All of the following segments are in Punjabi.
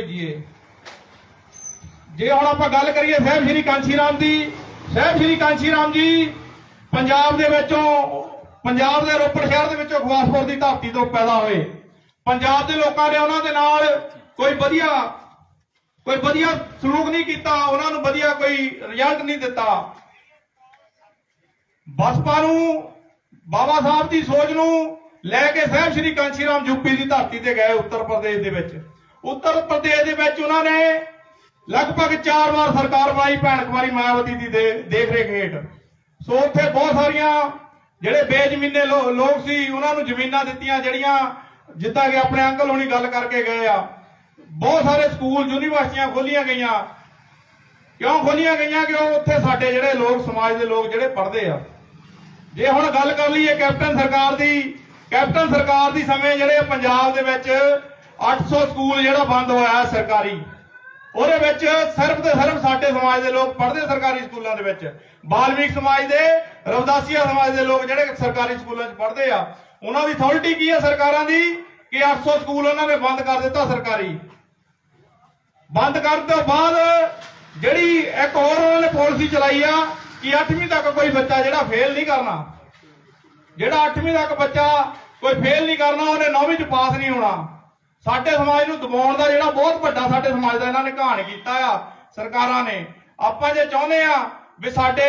ਭੇਜੀਏ। ਜੇ ਹੁਣ ਆਪਾਂ ਗੱਲ ਕਰੀਏ ਸਾਹਿਬ ਸ਼੍ਰੀ ਕਾਂਸ਼ੀ ਰਾਮ ਦੀ, ਸਾਹਿਬ ਸ਼੍ਰੀ ਕਾਂਸ਼ੀ ਰਾਮ ਜੀ, ਪੰਜਾਬ ਦੇ ਵਿੱਚੋਂ, ਪੰਜਾਬ ਦੇ ਰੋਪੜ ਸ਼ਹਿਰ ਦੇ ਵਿੱਚੋਂ ਖਵਾਸਪੁਰ ਦੀ ਧਰਤੀ ਤੋਂ ਪੈਦਾ ਹੋਏ। ਪੰਜਾਬ ਦੇ ਲੋਕਾਂ ਨੇ ਉਹਨਾਂ ਦੇ ਨਾਲ ਕੋਈ ਵਧੀਆ ਕੋਈ ਵਧੀਆ ਸਲੂਕ ਨਹੀਂ ਕੀਤਾ, ਉਹਨਾਂ ਨੂੰ ਵਧੀਆ ਕੋਈ ਰਿਜ਼ਲਟ ਨਹੀਂ ਦਿੱਤਾ। ਬਸਪਾ ਨੂੰ, ਬਾਬਾ ਸਾਹਿਬ ਦੀ ਸੋਚ ਨੂੰ ਲੈ ਕੇ ਸਾਹਿਬ ਸ਼੍ਰੀ ਕਾਂਸ਼ੀ ਰਾਮ ਯੂਪੀ ਦੀ ਧਰਤੀ ਤੇ ਗਏ ਉੱਤਰ ਪ੍ਰਦੇਸ਼ ਦੇ ਵਿੱਚ। ਉੱਤਰ ਪ੍ਰਦੇਸ਼ ਦੇ ਵਿੱਚ ਉਹਨਾਂ ਨੇ ਲਗਭਗ 4 ਵਾਰ ਸਰਕਾਰ ਬਣਾਈ ਭੈਣ ਕੁਮਾਰੀ ਮਾਇਆਵਤੀ ਦੀ ਦੇ- ਦੇਖ ਰੇਖ ਹੇਠ। ਸੋ ਉੱਥੇ ਬਹੁਤ ਸਾਰੀਆਂ ਜਿਹੜੇ ਬੇਜ਼ਮੀਨੇ ਲੋਕ ਸੀ, ਉਹਨਾਂ ਨੂੰ ਜ਼ਮੀਨਾਂ ਦਿੱਤੀਆਂ, ਜਿਹੜੀਆਂ ਜਿੱਦਾਂ ਕਿ ਆਪਣੇ ਅੰਕਲ ਹੋਣੀ ਗੱਲ ਕਰਕੇ ਗਏ ਆ। ਬਹੁਤ ਸਾਰੇ ਸਕੂਲ, ਯੂਨੀਵਰਸਿਟੀਆਂ ਖੋਲੀਆਂ ਗਈਆਂ। ਕਿਉਂ ਖੋਲੀਆਂ ਗਈਆਂ? ਕਿ ਉਹ ਉੱਥੇ ਸਾਡੇ ਜਿਹੜੇ ਲੋਕ, ਸਮਾਜ ਦੇ ਲੋਕ ਜਿਹੜੇ ਪੜ੍ਹਦੇ ਆ। ਜੇ ਹੁਣ ਗੱਲ ਕਰ ਲਈਏ ਕੈਪਟਨ ਸਰਕਾਰ ਦੀ, ਕੈਪਟਨ ਸਰਕਾਰ ਦੀ ਸਮੇਂ ਜਿਹੜੇ ਪੰਜਾਬ ਦੇ ਵਿੱਚ 800 ਸਕੂਲ ਜਿਹੜਾ ਬੰਦ ਹੋਇਆ ਸਰਕਾਰੀ, ਉਹਦੇ ਵਿੱਚ ਸਿਰਫ ਤੇ ਸਿਰਫ ਸਾਡੇ ਸਮਾਜ ਦੇ ਲੋਕ ਪੜ੍ਹਦੇ ਸਰਕਾਰੀ ਸਕੂਲਾਂ ਦੇ ਵਿੱਚ। ਬਾਲਮੀਕ ਸਮਾਜ ਦੇ, ਰਵਦਾਸੀਆ ਸਮਾਜ ਦੇ ਲੋਕ ਜਿਹੜੇ ਸਰਕਾਰੀ ਸਕੂਲਾਂ 'ਚ ਪੜ੍ਹਦੇ ਆ, ਉਹਨਾਂ ਦੀ ਅਥਾਰਟੀ ਕੀ ਹੈ ਸਰਕਾਰਾਂ ਦੀ? ਕਿ 800 ਸਕੂਲ ਉਹਨਾਂ ਨੇ ਬੰਦ ਕਰ ਦਿੱਤਾ ਸਰਕਾਰੀ। ਬੰਦ ਕਰਨ ਤੋਂ ਬਾਅਦ ਜਿਹੜੀ ਇੱਕ ਹੋਰ ਉਹਨਾਂ ਨੇ ਪਾਲਿਸੀ ਚਲਾਈ ਆ, ਕਿ 8ਵੀਂ ਤੱਕ ਕੋਈ ਬੱਚਾ ਜਿਹੜਾ ਫੇਲ ਨਹੀਂ ਕਰਨਾ। ਜਿਹੜਾ 8ਵੀਂ ਤੱਕ ਬੱਚਾ ਕੋਈ ਫੇਲ ਨਹੀਂ ਕਰਨਾ, ਉਹਨੇ 9ਵੀਂ ਚ ਪਾਸ ਨਹੀਂ ਹੋਣਾ। ਸਾਡੇ ਸਮਾਜ ਨੂੰ ਦਬਾਉਣ ਦਾ ਜਿਹੜਾ ਬਹੁਤ ਵੱਡਾ ਸਾਡੇ ਸਮਾਜ ਦਾ ਇਹਨਾਂ ਨੇ ਘਾਣ ਕੀਤਾ ਆ, ਸਰਕਾਰਾਂ ਨੇ। ਆਪਾਂ ਜੇ ਚਾਹੁੰਦੇ ਆ ਵੀ ਸਾਡੇ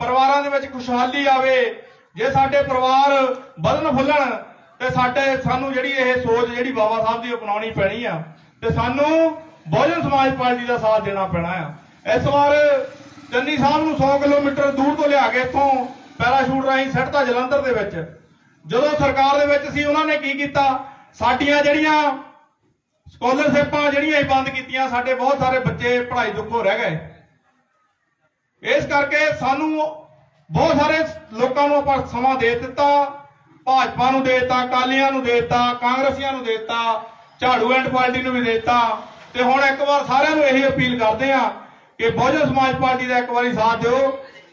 ਪਰਿਵਾਰਾਂ ਦੇ ਵਿੱਚ ਖੁਸ਼ਹਾਲੀ ਆਵੇ, ਜੇ ਸਾਡੇ ਪਰਿਵਾਰ ਵਧਣ ਫੁੱਲਣ, ਤੇ ਸਾਡੇ, ਸਾਨੂੰ ਜਿਹੜੀ ਇਹ ਸੋਚ ਜਿਹੜੀ ਬਾਬਾ ਸਾਹਿਬ ਦੀ ਅਪਣਾਉਣੀ ਪੈਣੀ ਆ, ਤੇ ਸਾਨੂੰ ਬਹੁਜਨ ਸਮਾਜ ਪਾਰਟੀ ਦਾ ਸਾਥ ਦੇਣਾ ਪੈਣਾ ਆ। ਇਸ ਵਾਰ ਚੰਨੀ ਸਾਹਿਬ ਨੂੰ 100 ਕਿਲੋਮੀਟਰ ਦੂਰ ਤੋਂ ਲਿਆ ਕੇ ਇੱਥੋਂ ਪੈਰਾਸ਼ੂਟ ਰਾਹੀਂ ਸਿੱਟਤਾ ਜਲੰਧਰ ਦੇ ਵਿੱਚ। ਜਦੋਂ ਸਰਕਾਰ ਦੇ ਵਿੱਚ ਸੀ, ਉਹਨਾਂ ਨੇ ਕੀ ਕੀਤਾ? ਸਾਡੀਆਂ ਜਿਹੜੀਆਂ ਸਕਾਲਰਸ਼ਿਪਾਂ ਜਿਹੜੀਆਂ ਹੀ ਬੰਦ ਕੀਤੀਆਂ, ਸਾਡੇ ਬਹੁਤ ਸਾਰੇ ਬੱਚੇ ਪੜ੍ਹਾਈ ਦੁੱਖੋਂ ਰਹਿ ਗਏ। ਇਸ ਕਰਕੇ ਸਾਨੂੰ ਬਹੁਤ ਸਾਰੇ ਲੋਕਾਂ ਨੂੰ ਆਪਾਂ ਸਮਾਂ ਦੇ ਦਿੱਤਾ, ਭਾਜਪਾ ਨੂੰ ਦੇ ਦਿੱਤਾ ਕਾਲੀਆਂ ਨੂੰ ਦੇ ਦਿੱਤਾ, ਕਾਂਗਰਸੀਆਂ ਨੂੰ ਦੇ ਦਿੱਤਾ, ਝਾੜੂ ਐਂਡ ਪਾਰਟੀ ਨੂੰ ਵੀ ਦੇ ਦਿੱਤਾ। ਤੇ ਹੁਣ ਇੱਕ ਵਾਰ ਸਾਰਿਆਂ ਨੂੰ ਇਹੀ ਅਪੀਲ ਕਰਦੇ ਆ ਕਿ ਬਹੁਜਨ ਸਮਾਜ ਪਾਰਟੀ ਦਾ ਇੱਕ ਵਾਰੀ ਸਾਥ ਦਿਓ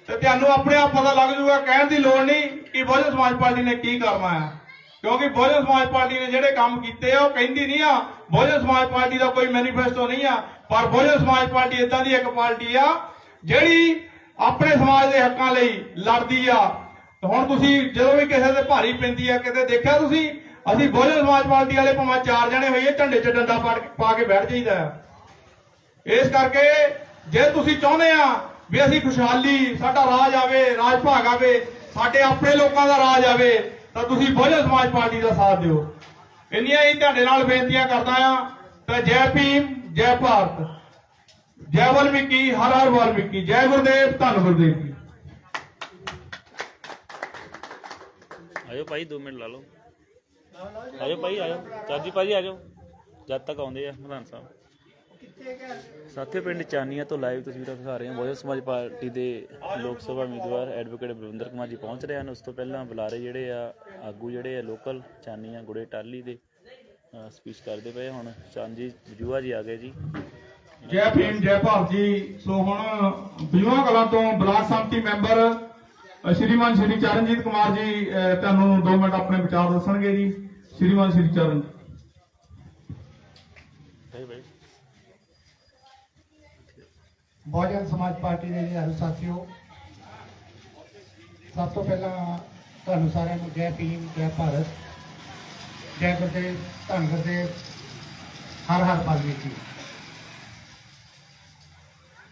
ਤੇ ਤੁਹਾਨੂੰ ਆਪਣੇ ਆਪ ਪਤਾ ਲੱਗ ਜਾਊਗਾ, ਕਹਿਣ ਦੀ ਲੋੜ ਨਹੀਂ ਕਿ ਬਹੁਜਨ ਸਮਾਜ ਪਾਰਟੀ ਨੇ ਕੀ ਕਰਨਾ ਹੈ। ਕਿਉਂਕਿ ਬਹੁਜਨ ਸਮਾਜ ਪਾਰਟੀ ਨੇ ਜਿਹੜੇ ਕੰਮ ਕੀਤੇ ਆ, ਉਹ ਕਹਿੰਦੀ ਨਹੀਂ ਆ, ਬਹੁਜਨ ਸਮਾਜ ਪਾਰਟੀ ਦਾ ਕੋਈ ਮੈਨੀਫੈਸਟੋ ਨਹੀਂ ਆ, ਪਰ ਬਹੁਜਨ ਸਮਾਜ ਪਾਰਟੀ ਇਦਾਂ ਦੀ ਇੱਕ ਪਾਰਟੀ ਆ, ਜਿਹੜੀ ਆਪਣੇ ਸਮਾਜ ਦੇ ਹੱਕਾਂ ਲਈ ਲੜਦੀ ਆ। ਹੁਣ ਤੁਸੀਂ ਜਦੋਂ ਵੀ ਕਿਸੇ ਦੇ ਭਾਰੀ ਪੈਂਦੀ ਆ, ਕਿਤੇ ਦੇਖਿਆ ਤੁਸੀਂ? ਅਸੀਂ ਬਹੁਜਨ ਸਮਾਜ ਪਾਰਟੀ ਵਾਲੇ ਭਾਵੇਂ ਚਾਰ ਜਣੇ ਹੋਈਏ, ਝੰਡੇ 'ਚ ਡੰਡਾ ਪਾ ਕੇ- ਪਾ ਕੇ ਬੈਠ ਜਾਈਦਾ ਆ। ਇਸ ਕਰਕੇ ਜੇ ਤੁਸੀਂ ਚਾਹੁੰਦੇ ਆ ਵੀ ਅਸੀਂ ਖੁਸ਼ਹਾਲੀ, ਸਾਡਾ ਰਾਜ ਆਵੇ, ਰਾਜ ਭਾਗ ਆਵੇ, ਸਾਡੇ ਆਪਣੇ ਲੋਕਾਂ ਦਾ ਰਾਜ ਆਵੇ ਤਾਂ ਤੁਸੀਂ ਬਹੁਜਨ ਸਮਾਜ ਪਾਰਟੀ ਦਾ ਸਾਥ ਦਿਓ। ਇੰਨੀਆਂ ਹੀ ਤੁਹਾਡੇ ਨਾਲ ਬੇਨਤੀਆਂ ਕਰਦਾ ਆ ਤਾਂ ਜੈ ਭੀਮ, ਜੈ ਭਾਰਤ। ਜੈ ਵਾਲਮੀਕੀ, ਹਰ ਹਰ ਵਾਲਮੀਕੀ। ਜੈ ਗੁਰਦੇਵ, ਧੰਨ ਗੁਰਦੇਵ ਜੀ। ਆਜੋ ਭਾਈ 2 ਮਿੰਟ ਲਾ ਲਓ। ਆਜੋ ਭਾਈ ਆਜੋ ਚਾਜੀ ਭਾਜੀ ਆਜੋ ਜਦ ਤੱਕ ਆਉਂਦੇ ਆ, ਪ੍ਰਧਾਨ ਸਾਹਿਬ। ਸਾਥੇ ਪਿੰਡ ਚਾਨੀਆਂ ਤੋਂ ਲਾਈਵ ਤਸਵੀਰਾਂ ਦਿਖਾ ਰਹੇ ਹਾਂ। ਬਹੁਜਨ ਸਮਾਜ ਪਾਰਟੀ ਦੇ ਲੋਕ ਸਭਾ ਉਮੀਦਵਾਰ ਐਡਵੋਕੇਟ ਬਲਵਿੰਦਰ ਕੁਮਾਰ ਜੀ ਪਹੁੰਚ ਰਹੇ ਹਨ। ਉਸ ਤੋਂ ਪਹਿਲਾਂ ਬੁਲਾਰੇ ਜਿਹੜੇ ਆ ਆਗੂ ਜਿਹੜੇ ਆ ਲੋਕਲ ਚਾਨੀਆਂ ਗੁੜੇ ਟਾਲੀ ਦੇ ਸਪੀਚ ਕਰਦੇ ਪਏ ਹੁਣ। ਚਾਂਜੀ ਜੂਆ ਜੀ ਆ ਗਏ ਜੀ। ਜੈ ਭੀਮ ਜੈ ਭਾਰਤ ਜੀ। ਸੋ ਹੁਣ ਬਿਜਵਾ ਕਲਾਂ ਤੋਂ ਬਲਾਕ ਸੰਮਤੀ ਮੈਂਬਰ ਸ਼੍ਰੀਮਾਨ ਸ਼੍ਰੀ ਚਰਨਜੀਤ ਕੁਮਾਰ ਜੀ ਅ, ਤੁਹਾਨੂੰ 2 ਮਿੰਟ ਆਪਣੇ ਵਿਚਾਰ ਦੱਸਣਗੇ ਜੀ। ਸ਼੍ਰੀਮਾਨ ਸ਼੍ਰੀ ਚਰਨ ਭਾਈ ਭਾਈ ਬਹੁਜਨ ਸਮਾਜ ਪਾਰਟੀ ਦੇ ਨਿਹਰੂ ਸਾਥੀਓ, ਸਭ ਤੋਂ ਪਹਿਲਾਂ ਤੁਹਾਨੂੰ ਸਾਰਿਆਂ ਨੂੰ ਜੈ ਭੀਮ, ਜੈ ਭਾਰਤ, ਜੈ ਗੁਰਦੇਵ, ਧੰਨ ਗੁਰਦੇਵ, ਹਰ ਹਰ ਵਾਲਮੀਕੀ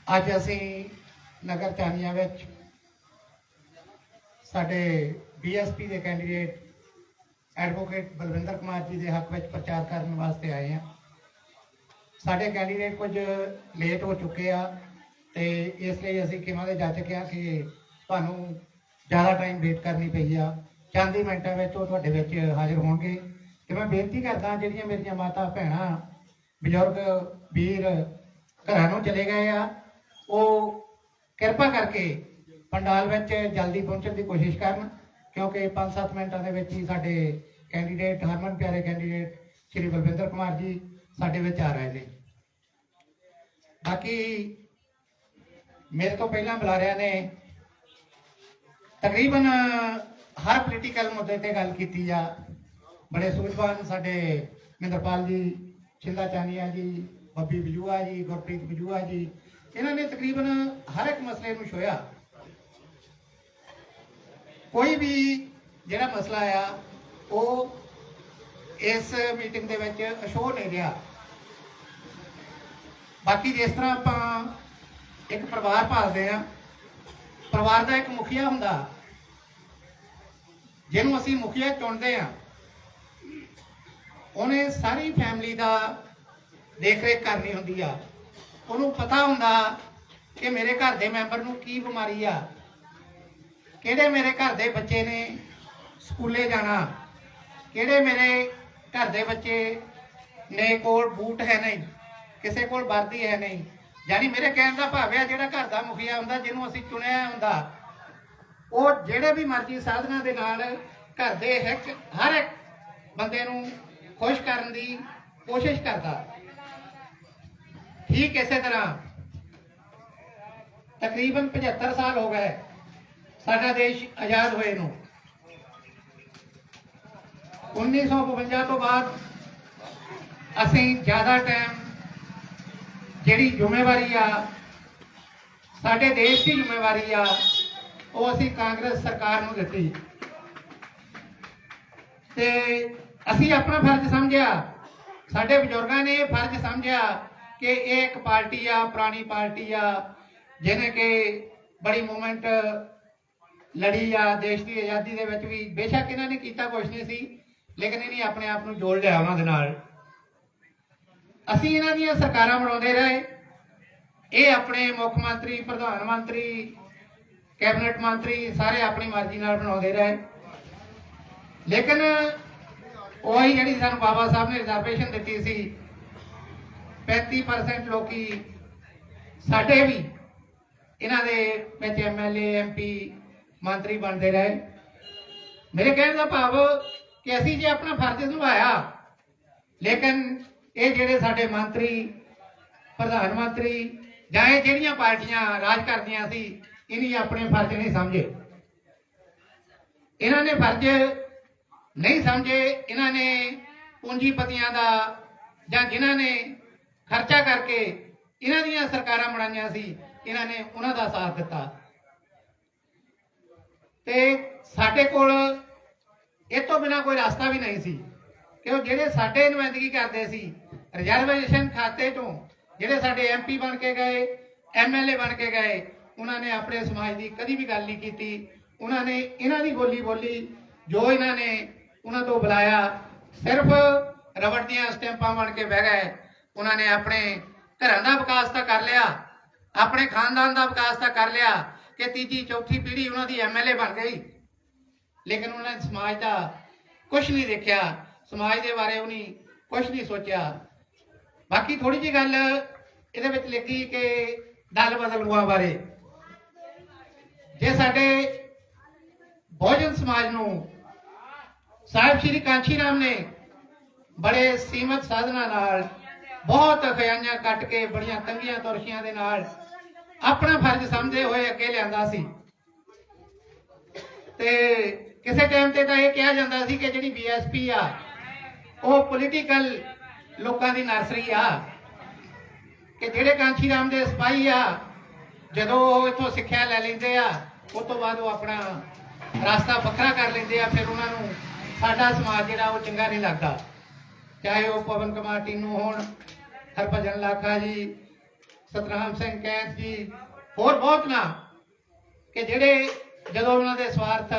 ਅੱਜ ਅਸੀਂ ਨਗਰ ਚਾਨੀਆਂ ਵਿੱਚ ਸਾਡੇ ਬੀਐਸਪੀ ਦੇ ਕੈਂਡੀਡੇਟ ਐਡਵੋਕੇਟ ਬਲਵਿੰਦਰ ਕੁਮਾਰ ਜੀ ਦੇ ਹੱਕ ਵਿੱਚ ਪ੍ਰਚਾਰ ਕਰਨ ਵਾਸਤੇ ਆਏ ਹਾਂ। ਸਾਡੇ ਕੈਂਡੀਡੇਟ ਕੁਝ ਲੇਟ ਹੋ ਚੁੱਕੇ ਆ। ਤੇ ਇਸ ਲਈ ਅਸੀਂ ਕਿਵੇਂ ਦੇ ਜੱਜ ਕਿਹਾ ਕਿ ਤੁਹਾਨੂੰ ਜ਼ਿਆਦਾ ਟਾਈਮ ਵੇਟ ਕਰਨੀ ਪਈ ਆ। ਚੰਦ ਹੀ ਮਿੰਟਾਂ ਵਿੱਚ ਉਹ ਤੁਹਾਡੇ ਵਿੱਚ ਹਾਜ਼ਰ ਹੋਣਗੇ। ਤੇ ਮੈਂ ਬੇਨਤੀ ਕਰਦਾ, ਜਿਹੜੀਆਂ ਮੇਰੀਆਂ ਮਾਤਾ ਭੈਣਾਂ, ਬਜ਼ੁਰਗ, ਵੀਰ ਘਰਾਂ ਨੂੰ ਚਲੇ ਗਏ ਆ, ਉਹ ਕਿਰਪਾ ਕਰਕੇ ਪੰਡਾਲ ਵਿੱਚ ਜਲਦੀ ਪਹੁੰਚਣ ਦੀ ਕੋਸ਼ਿਸ਼ ਕਰਨ, ਕਿਉਂਕਿ 5-7 ਮਿੰਟਾਂ ਦੇ ਵਿੱਚ ਹੀ ਸਾਡੇ ਕੈਂਡੀਡੇਟ ਹਰਮਨ ਪਿਆਰੇ ਕੈਂਡੀਡੇਟ ਸ਼੍ਰੀ ਬਲਵਿੰਦਰ ਕੁਮਾਰ ਜੀ ਸਾਡੇ ਵਿੱਚ ਆ ਰਹੇ ਨੇ। ਬਾਕੀ ਮੇਰੇ ਤੋਂ ਪਹਿਲਾਂ ਬੁਲਾਰਿਆਂ ਨੇ ਤਕਰੀਬਨ ਹਰ ਪੋਲੀਟੀਕਲ ਮੁੱਦੇ ਤੇ ਗੱਲ ਕੀਤੀ ਆ। ਬੜੇ ਸੂਝਵਾਨ ਸਾਡੇ ਮਹਿੰਦਰਪਾਲ ਜੀ ਛਿੰਦਾ ਚਾਨੀਆ ਜੀ, ਬੱਬੀ ਬਜੂਆ ਜੀ, ਗੁਰਪ੍ਰੀਤ ਬਜੂਆ ਜੀ, ਇਹਨਾਂ ਨੇ ਤਕਰੀਬਨ ਹਰ ਇੱਕ ਮਸਲੇ ਨੂੰ ਛੋਇਆ ਕੋਈ ਵੀ ਜਿਹੜਾ ਮਸਲਾ ਆ, ਉਹ ਇਸ ਮੀਟਿੰਗ ਦੇ ਵਿੱਚ ਅਸ਼ੋਰ ਨਹੀਂ ਰਿਹਾ। ਬਾਕੀ ਜਿਸ ਤਰ੍ਹਾਂ ਆਪਾਂ ਇੱਕ ਪਰਿਵਾਰ ਪਾਲਦੇ ਆ। ਪਰਿਵਾਰ ਦਾ ਇੱਕ ਮੁਖੀਆ ਹੁੰਦਾ। ਜਿਹਨੂੰ ਅਸੀਂ ਮੁਖੀਆ ਚੁਣਦੇ ਆ। ਉਹਨੇ ਸਾਰੀ ਫੈਮਿਲੀ ਦਾ ਦੇਖ ਰੇਖ ਕਰਨੀ ਹੁੰਦੀ ਆ। ਉਹਨੂੰ ਪਤਾ ਹੁੰਦਾ ਕਿ ਮੇਰੇ ਘਰ ਦੇ ਮੈਂਬਰ ਨੂੰ ਕੀ ਬਿਮਾਰੀ ਆ। ਕਿਹੜੇ ਮੇਰੇ ਘਰ ਦੇ ਬੱਚੇ ਨੇ ਸਕੂਲੇ ਜਾਣਾ? ਕਿਹੜੇ ਮੇਰੇ ਘਰ ਦੇ ਬੱਚੇ ਨੇ ਕੋਲ ਬੂਟ ਹੈ ਨਹੀਂ? ਕਿਸੇ ਕੋਲ ਵਰਦੀ ਹੈ ਨਹੀਂ? ਯਾਨੀ ਮੇਰੇ ਕਹਿਣ ਦਾ ਭਾਵ ਹੈ ਜਿਹੜਾ ਘਰ ਦਾ ਮੁਖੀਆ ਹੁੰਦਾ, ਜਿਹਨੂੰ ਅਸੀਂ ਚੁਣਿਆ ਹੁੰਦਾ, ਉਹ ਜਿਹੜੇ ਵੀ ਮਰਜ਼ੀ ਸਾਧਨਾਂ ਦੇ ਨਾਲ ਘਰ ਦੇ ਇੱਕ, ਹਰ ਇੱਕ ਬੰਦੇ ਨੂੰ ਖੁਸ਼ ਕਰਨ ਦੀ ਕੋਸ਼ਿਸ਼ ਕਰਦਾ। ਠੀਕ ਇਸੇ ਤਰ੍ਹਾਂ ਤਕਰੀਬਨ 75 ਸਾਲ ਹੋ ਗਏ ਸਾਡਾ ਦੇਸ਼ ਆਜ਼ਾਦ ਹੋਏ ਨੂੰ। 1952 ਤੋਂ ਬਾਅਦ ਅਸੀਂ ਜ਼ਿਆਦਾ ਟਾਈਮ ਜਿਹੜੀ ਜ਼ਿੰਮੇਵਾਰੀ ਆ, ਸਾਡੇ ਦੇਸ਼ ਦੀ ਜ਼ਿੰਮੇਵਾਰੀ ਆ, ਉਹ ਅਸੀਂ ਕਾਂਗਰਸ ਸਰਕਾਰ ਨੂੰ ਦਿੱਤੀ। ਤੇ ਅਸੀਂ ਆਪਣਾ ਫਰਜ਼ ਸਮਝਿਆ। ਸਾਡੇ ਬਜ਼ੁਰਗਾਂ ਨੇ ਇਹ ਫਰਜ਼ ਸਮਝਿਆ ਕਿ ਇਹ ਇੱਕ ਪਾਰਟੀ ਆ, ਪੁਰਾਣੀ ਪਾਰਟੀ ਆ, ਜਿਹਨੇ ਕਿ ਬੜੀ ਮੂਵਮੈਂਟ ਲੜੀ ਆ ਦੇਸ਼ ਦੀ ਆਜ਼ਾਦੀ ਦੇ ਵਿੱਚ ਵੀ। ਬੇਸ਼ੱਕ ਇਹਨਾਂ ਨੇ ਕੀਤਾ ਕੁਝ ਨਹੀਂ ਸੀ, ਲੇਕਿਨ ਇਹਨੇ ਆਪਣੇ ਆਪ ਨੂੰ ਜੋੜ ਲਿਆ ਉਹਨਾਂ ਦੇ ਨਾਲ। ਅਸੀਂ ਇਹਨਾਂ ਦੀਆਂ ਸਰਕਾਰਾਂ ਬਣਾਉਂਦੇ ਰਹੇ। ਇਹ ਆਪਣੇ ਮੁੱਖ ਮੰਤਰੀ, ਪ੍ਰਧਾਨ ਮੰਤਰੀ, ਕੈਬਨਿਟ ਮੰਤਰੀ ਸਾਰੇ ਆਪਣੀ ਮਰਜ਼ੀ ਨਾਲ ਬਣਾਉਂਦੇ ਰਹੇ। ਲੇਕਿਨ ਉਹੀ ਜਿਹੜੀ ਸਾਨੂੰ ਬਾਬਾ ਸਾਹਿਬ ਨੇ ਰਿਜ਼ਰਵੇਸ਼ਨ ਦਿੱਤੀ ਸੀ 35% ਲੋਕੀ ਸਾਡੇ ਵੀ ਇਹਨਾਂ ਦੇ ਵਿੱਚ ਐਮਐਲਏ ਐਮਪੀ ਮੰਤਰੀ ਬਣਦੇ ਰਹੇ। ਮੇਰੇ ਕਹਿਣ ਦਾ ਭਾਵ ਕਿ ਅਸੀਂ ਜੇ ਆਪਣਾ ਫਰਜ਼ ਨਿਭਾਇਆ, ਲੇਕਿਨ ਇਹ ਜਿਹੜੇ ਸਾਡੇ ਮੰਤਰੀ, ਪ੍ਰਧਾਨ ਮੰਤਰੀ ਜਾਂ ਇਹ ਜਿਹੜੀਆਂ ਪਾਰਟੀਆਂ ਰਾਜ ਕਰਦੀਆਂ ਸੀ ਇਨੀ ਆਪਣੇ ਫਰਜ਼ ਨਹੀਂ ਸਮਝੇ। ਇਹਨਾਂ ਨੇ ਫਰਜ਼ ਨਹੀਂ ਸਮਝੇ, ਇਹਨਾਂ ਨੇ ਪੂੰਜੀਪਤੀਆਂ ਦਾ ਜਾਂ ਜਿਨ੍ਹਾਂ ਨੇ ਖਰਚਾ ਕਰਕੇ ਇਹਨਾਂ ਦੀਆਂ ਸਰਕਾਰਾਂ ਬਣਾਈਆਂ ਸੀ, ਇਹਨਾਂ ਨੇ ਉਹਨਾਂ ਦਾ ਸਾਥ ਦਿੱਤਾ। ਤੇ ਸਾਡੇ ਕੋਲ ਇਹ ਤੋਂ ਬਿਨਾ ਕੋਈ ਰਸਤਾ ਵੀ ਨਹੀਂ ਸੀ ਕਿ ਉਹ ਜਿਹੜੇ ਸਾਡੇ ਨੁਮਾਇੰਦਗੀ ਕਰਦੇ ਸੀ ਰਿਜ਼ਰਵੇਸ਼ਨ ਖਾਤੇ ਤੋਂ ਜਿਹੜੇ ਸਾਡੇ ਐਮਪੀ ਬਣ ਕੇ ਗਏ ਐਮਐਲਏ ਬਣ ਕੇ ਗਏ, ਉਹਨਾਂ ਨੇ ਆਪਣੇ ਸਮਾਜ ਦੀ ਕਦੀ ਵੀ ਗੱਲ ਨਹੀਂ ਕੀਤੀ। ਉਹਨਾਂ ਨੇ ਇਹਨਾਂ ਦੀ ਬੋਲੀ ਬੋਲੀ, ਜੋ ਇਹਨਾਂ ਨੇ ਉਹਨਾਂ ਤੋਂ ਬੁਲਾਇਆ, ਸਿਰਫ ਰਬੜ ਦੀਆਂ ਸਟੈਂਪਾਂ ਬਣ ਕੇ ਬਹਿ ਗਏ। ਉਹਨਾਂ ਨੇ ਆਪਣੇ ਘਰਾਂ ਦਾ ਵਿਕਾਸ ਤਾਂ ਕਰ ਲਿਆ, ਆਪਣੇ ਖਾਨਦਾਨ ਦਾ ਵਿਕਾਸ ਤਾਂ ਕਰ ਲਿਆ ਕਿ ਤੀਜੀ, ਚੌਥੀ ਪੀੜ੍ਹੀ ਉਹਨਾਂ ਦੀ ਐਮਐਲਏ ਬਣ ਗਈ। ਲੇਕਿਨ ਉਹਨਾਂ ਨੇ ਸਮਾਜ ਦਾ ਕੁਝ ਨਹੀਂ ਦੇਖਿਆ, ਸਮਾਜ ਦੇ ਬਾਰੇ ਉਹਨੇ ਕੁਝ ਨਹੀਂ ਸੋਚਿਆ। ਬਾਕੀ ਥੋੜੀ ਜਿਹੀ ਗੱਲ ਇਹਦੇ ਵਿੱਚ ਲਿਖੀ ਕਿ ਦਲ ਬਦਲੂਆਂ ਬਾਰੇ। ਜੇ ਸਾਡੇ ਬਹੁਜਨ ਸਮਾਜ ਨੂੰ ਸਾਹਿਬ ਸ਼੍ਰੀ ਕਾਂਚੀ ਰਾਮ ਨੇ ਬੜੇ ਸੀਮਤ ਸਾਧਨਾਂ ਨਾਲ ਬਹੁਤ ਖਿਆਈਆਂ ਕੱਟ ਕੇ ਬੜੀਆਂ ਤੰਗੀਆਂ ਤੁਰਸ਼ੀਆਂ ਦੇ ਨਾਲ ਆਪਣਾ ਫਰਜ਼ ਸਮਝਦੇ ਹੋਏ ਅੱਗੇ ਲਿਆਂਦਾ ਸੀ। ਤੇ ਕਿਸੇ ਟਾਈਮ ਤੇ ਤਾਂ ਇਹ ਕਿਹਾ ਜਾਂਦਾ ਸੀ ਕਿ ਜਿਹੜੀ ਬੀਐਸਪੀ ਆ, ਉਹ ਪੋਲੀਟੀਕਲ ਲੋਕਾਂ ਦੀ ਨਰਸਰੀ ਆ, ਕਿ ਜਿਹੜੇ ਕਾਂਚੀ ਰਾਮ ਦੇ ਸਿਪਾਹੀ ਆ, ਜਦੋਂ ਉਹ ਇਥੋਂ ਸਿੱਖਿਆ ਲੈ ਲੈਂਦੇ ਆ ਉਸ ਤੋਂ ਬਾਅਦ ਉਹ ਆਪਣਾ ਰਸਤਾ ਵੱਖਰਾ ਕਰ ਲੈਂਦੇ ਆ, ਫਿਰ ਉਹਨਾਂ ਨੂੰ ਸਾਡਾ ਸਮਾਜ ਜਿਹੜਾ ਉਹ ਚੰਗਾ ਨਹੀਂ ਲੱਗਦਾ। ਚਾਹੇ ਉਹ ਪਵਨ ਕੁਮਾਰ ਟੀਨੂ ਹੋਣ, ਹਰਭਜਨ ਲਾਖਾ ਜੀ, ਸਤਨਾਮ ਸਿੰਘ ਕੈਂਸ ਜੀ, ਹੋਰ ਬਹੁਤ ਨਾ, ਕਿ ਜਿਹੜੇ ਜਦੋਂ ਉਹਨਾਂ ਦੇ ਸਵਾਰਥ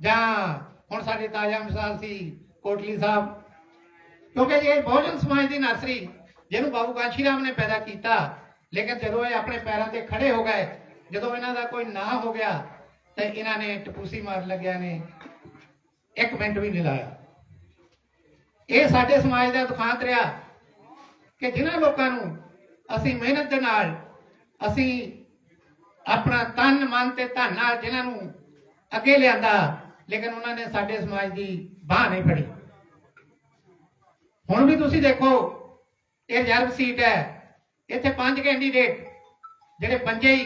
ਜਾਂ ਹੁਣ ਸਾਡੇ ਤਾਜ਼ਾ ਮਿਸਾਲ ਸੀ ਕੋਟਲੀ ਸਾਹਿਬ ਕਿਉਂਕਿ ਇਹ ਬਹੁਜਨ ਸਮਾਜ ਦੀ ਨਰਸਰੀ, ਜਿਹਨੂੰ ਬਾਬੂ ਕਾਂਸ਼ੀ ਰਾਮ ਨੇ ਪੈਦਾ ਕੀਤਾ, ਲੇਕਿਨ ਜਦੋਂ ਇਹ ਆਪਣੇ ਪੈਰਾਂ ਤੇ ਖੜੇ ਹੋ ਗਏ, ਜਦੋਂ ਇਹਨਾਂ ਦਾ ਕੋਈ ਨਾਂ ਹੋ ਗਿਆ, ਤੇ ਇਹਨਾਂ ਨੇ ਟਪੂਸੀ ਮਾਰ ਲੱਗਿਆ ਨੇ, ਇੱਕ ਮਿੰਟ ਵੀ ਨਹੀਂ ਲਾਇਆ। ਇਹ ਸਾਡੇ ਸਮਾਜ ਦਾ ਦੁਖਾਂਤ ਰਿਹਾ ਕਿ ਜਿਨ੍ਹਾਂ ਲੋਕਾਂ ਨੂੰ ਅਸੀਂ ਮਿਹਨਤ ਦੇ ਨਾਲ, ਅਸੀਂ ਆਪਣਾ ਤਨ, ਮਨ ਤੇ ਧਨ ਨਾਲ ਜਿਨ੍ਹਾਂ ਨੂੰ ਅੱਗੇ ਲਿਆਂਦਾ, ਲੇਕਿਨ ਉਹਨਾਂ ਨੇ ਸਾਡੇ ਸਮਾਜ ਦੀ ਬਾਹ ਨਹੀਂ ਫੜੀ। ਹੁਣ ਵੀ ਤੁਸੀਂ ਦੇਖੋ, ਇਹ ਰਿਜ਼ਰਵ ਸੀਟ ਹੈ। ਇੱਥੇ ਪੰਜ ਕੈਂਡੀਡੇਟ ਜਿਹੜੇ ਪੰਜੇ ਹੀ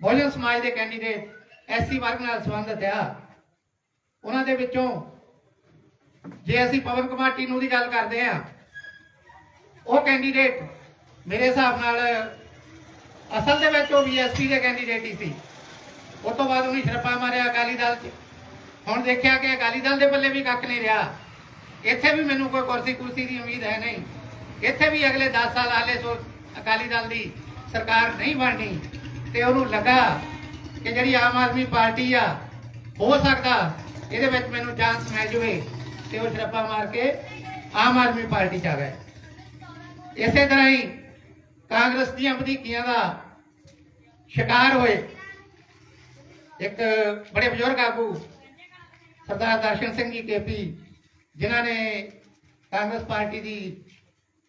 ਬਹੁਜਨ ਸਮਾਜ ਦੇ ਕੈਂਡੀਡੇਟ ਐਸਸੀ ਵਰਗ ਨਾਲ ਸੰਬੰਧਿਤ ਆ। ਉਹਨਾਂ ਦੇ ਵਿੱਚੋਂ ਜੇ ਅਸੀਂ ਪਵਨ ਕੁਮਾਰ ਟੀਨੂ ਦੀ ਗੱਲ ਕਰਦੇ ਆ ਉਹ ਕੈਂਡੀਡੇਟ ਮੇਰੇ ਹਿਸਾਬ ਨਾਲ ਅਸਲ ਦੇ ਵਿੱਚ ਉਹ ਬੀਐਸਪੀ ਦੇ ਕੈਂਡੀਡੇਟ ਹੀ ਸੀ। ਉਸ ਤੋਂ ਬਾਅਦ ਉਹਨੇ ਛਰਪਾ ਮਾਰਿਆ ਅਕਾਲੀ ਦਲ 'ਚ। ਹੁਣ ਦੇਖਿਆ ਕਿ ਅਕਾਲੀ ਦਲ ਦੇ ਪੱਲੇ ਵੀ ਕੱਖ ਨਹੀਂ ਰਿਹਾ। ਇੱਥੇ ਵੀ ਮੈਨੂੰ ਕੋਈ ਕੁਰਸੀ ਕੁਰਸੀ ਦੀ ਉਮੀਦ ਹੈ ਨਹੀਂ। ਇੱਥੇ ਵੀ ਅਗਲੇ 10 ਸਾਲ ਹਾਲੇ ਸੋ ਅਕਾਲੀ ਦਲ ਦੀ ਸਰਕਾਰ ਨਹੀਂ ਬਣਨੀ। ਤੇ ਉਹਨੂੰ ਲੱਗਾ ਕਿ ਜਿਹੜੀ ਆਮ ਆਦਮੀ ਪਾਰਟੀ ਆ, ਹੋ ਸਕਦਾ ਇਹਦੇ ਵਿੱਚ ਮੈਨੂੰ ਚਾਂਸ ਮਿਲ ਜਵੇ ਤੇ ਉਹ ਛਰਪਾ ਮਾਰ ਕੇ ਆਮ ਆਦਮੀ ਪਾਰਟੀ ਚ ਆ ਗਏ। ਇਸੇ ਤਰ੍ਹਾਂ ਹੀ ਕਾਂਗਰਸ ਦੀਆਂ ਵਧੀਕੀਆਂ ਦਾ ਸ਼ਿਕਾਰ ਹੋਏ ਇੱਕ ਬੜੇ ਬਜ਼ੁਰਗ ਆਗੂ ਸਰਦਾਰ ਦਰਸ਼ਨ ਸਿੰਘ ਜੀ, ਕੇਪੀ ਜਿਨ੍ਹਾਂ ਨੇ ਕਾਂਗਰਸ ਪਾਰਟੀ ਦੀ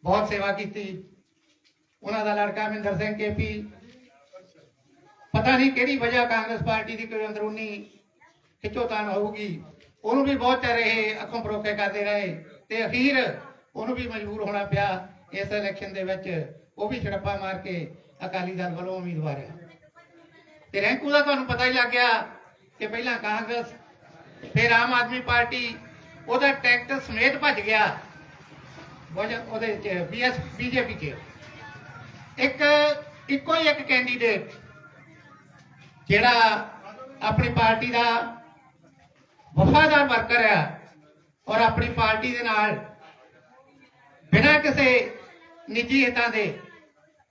ਬਹੁਤ ਸੇਵਾ ਕੀਤੀ, ਉਹਨਾਂ ਦਾ ਲੜਕਾ ਮਹਿੰਦਰ ਸਿੰਘ ਕੇਪੀ, ਪਤਾ ਨਹੀਂ ਕਿਹੜੀ ਵਜ੍ਹਾ ਕਾਂਗਰਸ ਪਾਰਟੀ ਦੀ ਕੋਈ ਅੰਦਰੂਨੀ ਖਿੱਚੋਤਾਣ ਹੋਊਗੀ। ਉਹਨੂੰ ਵੀ ਬਹੁਤ ਚਿਰ ਇਹ ਅੱਖੋਂ ਪਰੋਕੇ ਕਰਦੇ ਰਹੇ ਤੇ ਅਖੀਰ ਉਹਨੂੰ ਵੀ ਮਜਬੂਰ ਹੋਣਾ ਪਿਆ ਇਸ ਇਲੈਕਸ਼ਨ ਦੇ ਵਿੱਚ। ਉਹ ਵੀ ਛੜੱਪਾ ਮਾਰ ਕੇ ਅਕਾਲੀ ਦਲ ਵੱਲੋਂ ਉਮੀਦਵਾਰ ਹੈ ਤੇ ਰੈਂਕੂ ਦਾ ਤੁਹਾਨੂੰ ਪਤਾ ਹੀ ਲੱਗ ਗਿਆ ਕਿ ਪਹਿਲਾਂ ਕਾਂਗਰਸ, ਫਿਰ ਆਮ ਆਦਮੀ ਪਾਰਟੀ ਉਹਦਾ ਟਰੈਕਟਰ ਸਮੇਤ ਭੱਜ ਗਿਆ। ਉਹਦੇ ਚ ਬੀਐਸ ਬੀਜੇਪੀ ਚ। ਇੱਕ, ਇੱਕੋ ਹੀ ਇੱਕ ਕੈਂਡੀਡੇਟ ਜਿਹੜਾ ਆਪਣੀ ਪਾਰਟੀ ਦਾ ਵਫਾਦਾਰ ਵਰਕਰ ਆ ਔਰ ਆਪਣੀ ਪਾਰਟੀ ਦੇ ਨਾਲ ਬਿਨਾਂ ਕਿਸੇ ਨਿੱਜੀ ਹਿੱਤਾਂ ਦੇ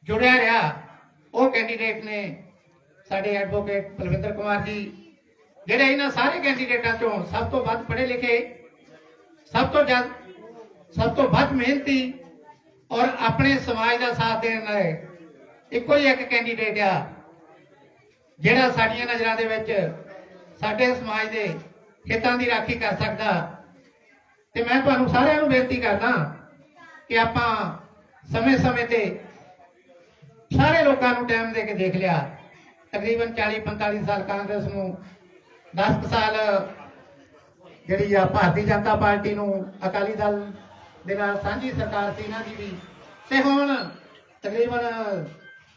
ਜੁੜਿਆ ਰਿਹਾ, ਉਹ ਕੈਂਡੀਡੇਟ ਨੇ ਸਾਡੇ ਐਡਵੋਕੇਟ ਬਲਵਿੰਦਰ ਕੁਮਾਰ ਜੀ, ਜਿਹੜੇ ਇਹਨਾਂ ਸਾਰੇ ਕੈਂਡੀਡੇਟਾਂ ਚੋਂ ਸਭ ਤੋਂ ਵੱਧ ਪੜ੍ਹੇ ਲਿਖੇ ਸਭ ਤੋਂ ਜ਼ਿਆਦਾ ਸਭ ਤੋਂ ਵੱਧ ਮਿਹਨਤੀ ਔਰ ਆਪਣੇ ਸਮਾਜ ਦਾ ਸਾਥ ਦੇਣ ਵਾਲੇ ਇੱਕੋ ਹੀ ਇੱਕ ਕੈਂਡੀਡੇਟ ਆ, ਜਿਹੜਾ ਸਾਡੀਆਂ ਨਜ਼ਰਾਂ ਦੇ ਵਿੱਚ ਸਾਡੇ ਸਮਾਜ ਦੇ ਹਿੱਤਾਂ ਦੀ ਰਾਖੀ ਕਰ ਸਕਦਾ। ਤੇ ਮੈਂ ਤੁਹਾਨੂੰ ਸਾਰਿਆਂ ਨੂੰ ਬੇਨਤੀ ਕਰਦਾ ਕਿ ਆਪਾਂ ਸਮੇਂ-ਸਮੇਂ ਤੇ ਸਾਰੇ ਲੋਕਾਂ ਨੂੰ ਟਾਈਮ ਦੇ ਕੇ ਦੇਖ ਲਿਆ। ਤਕਰੀਬਨ 40-45 ਸਾਲ ਕਾਂਗਰਸ ਨੂੰ 10 ਸਾਲ ਜਿਹੜੀ ਆ ਭਾਰਤੀ ਜਨਤਾ ਪਾਰਟੀ ਨੂੰ ਅਕਾਲੀ ਦਲ ਦੇ ਨਾਲ ਸਾਂਝੀ ਸਰਕਾਰ ਸੀ ਇਹਨਾਂ ਦੀ ਵੀ। ਤੇ ਹੁਣ ਤਕਰੀਬਨ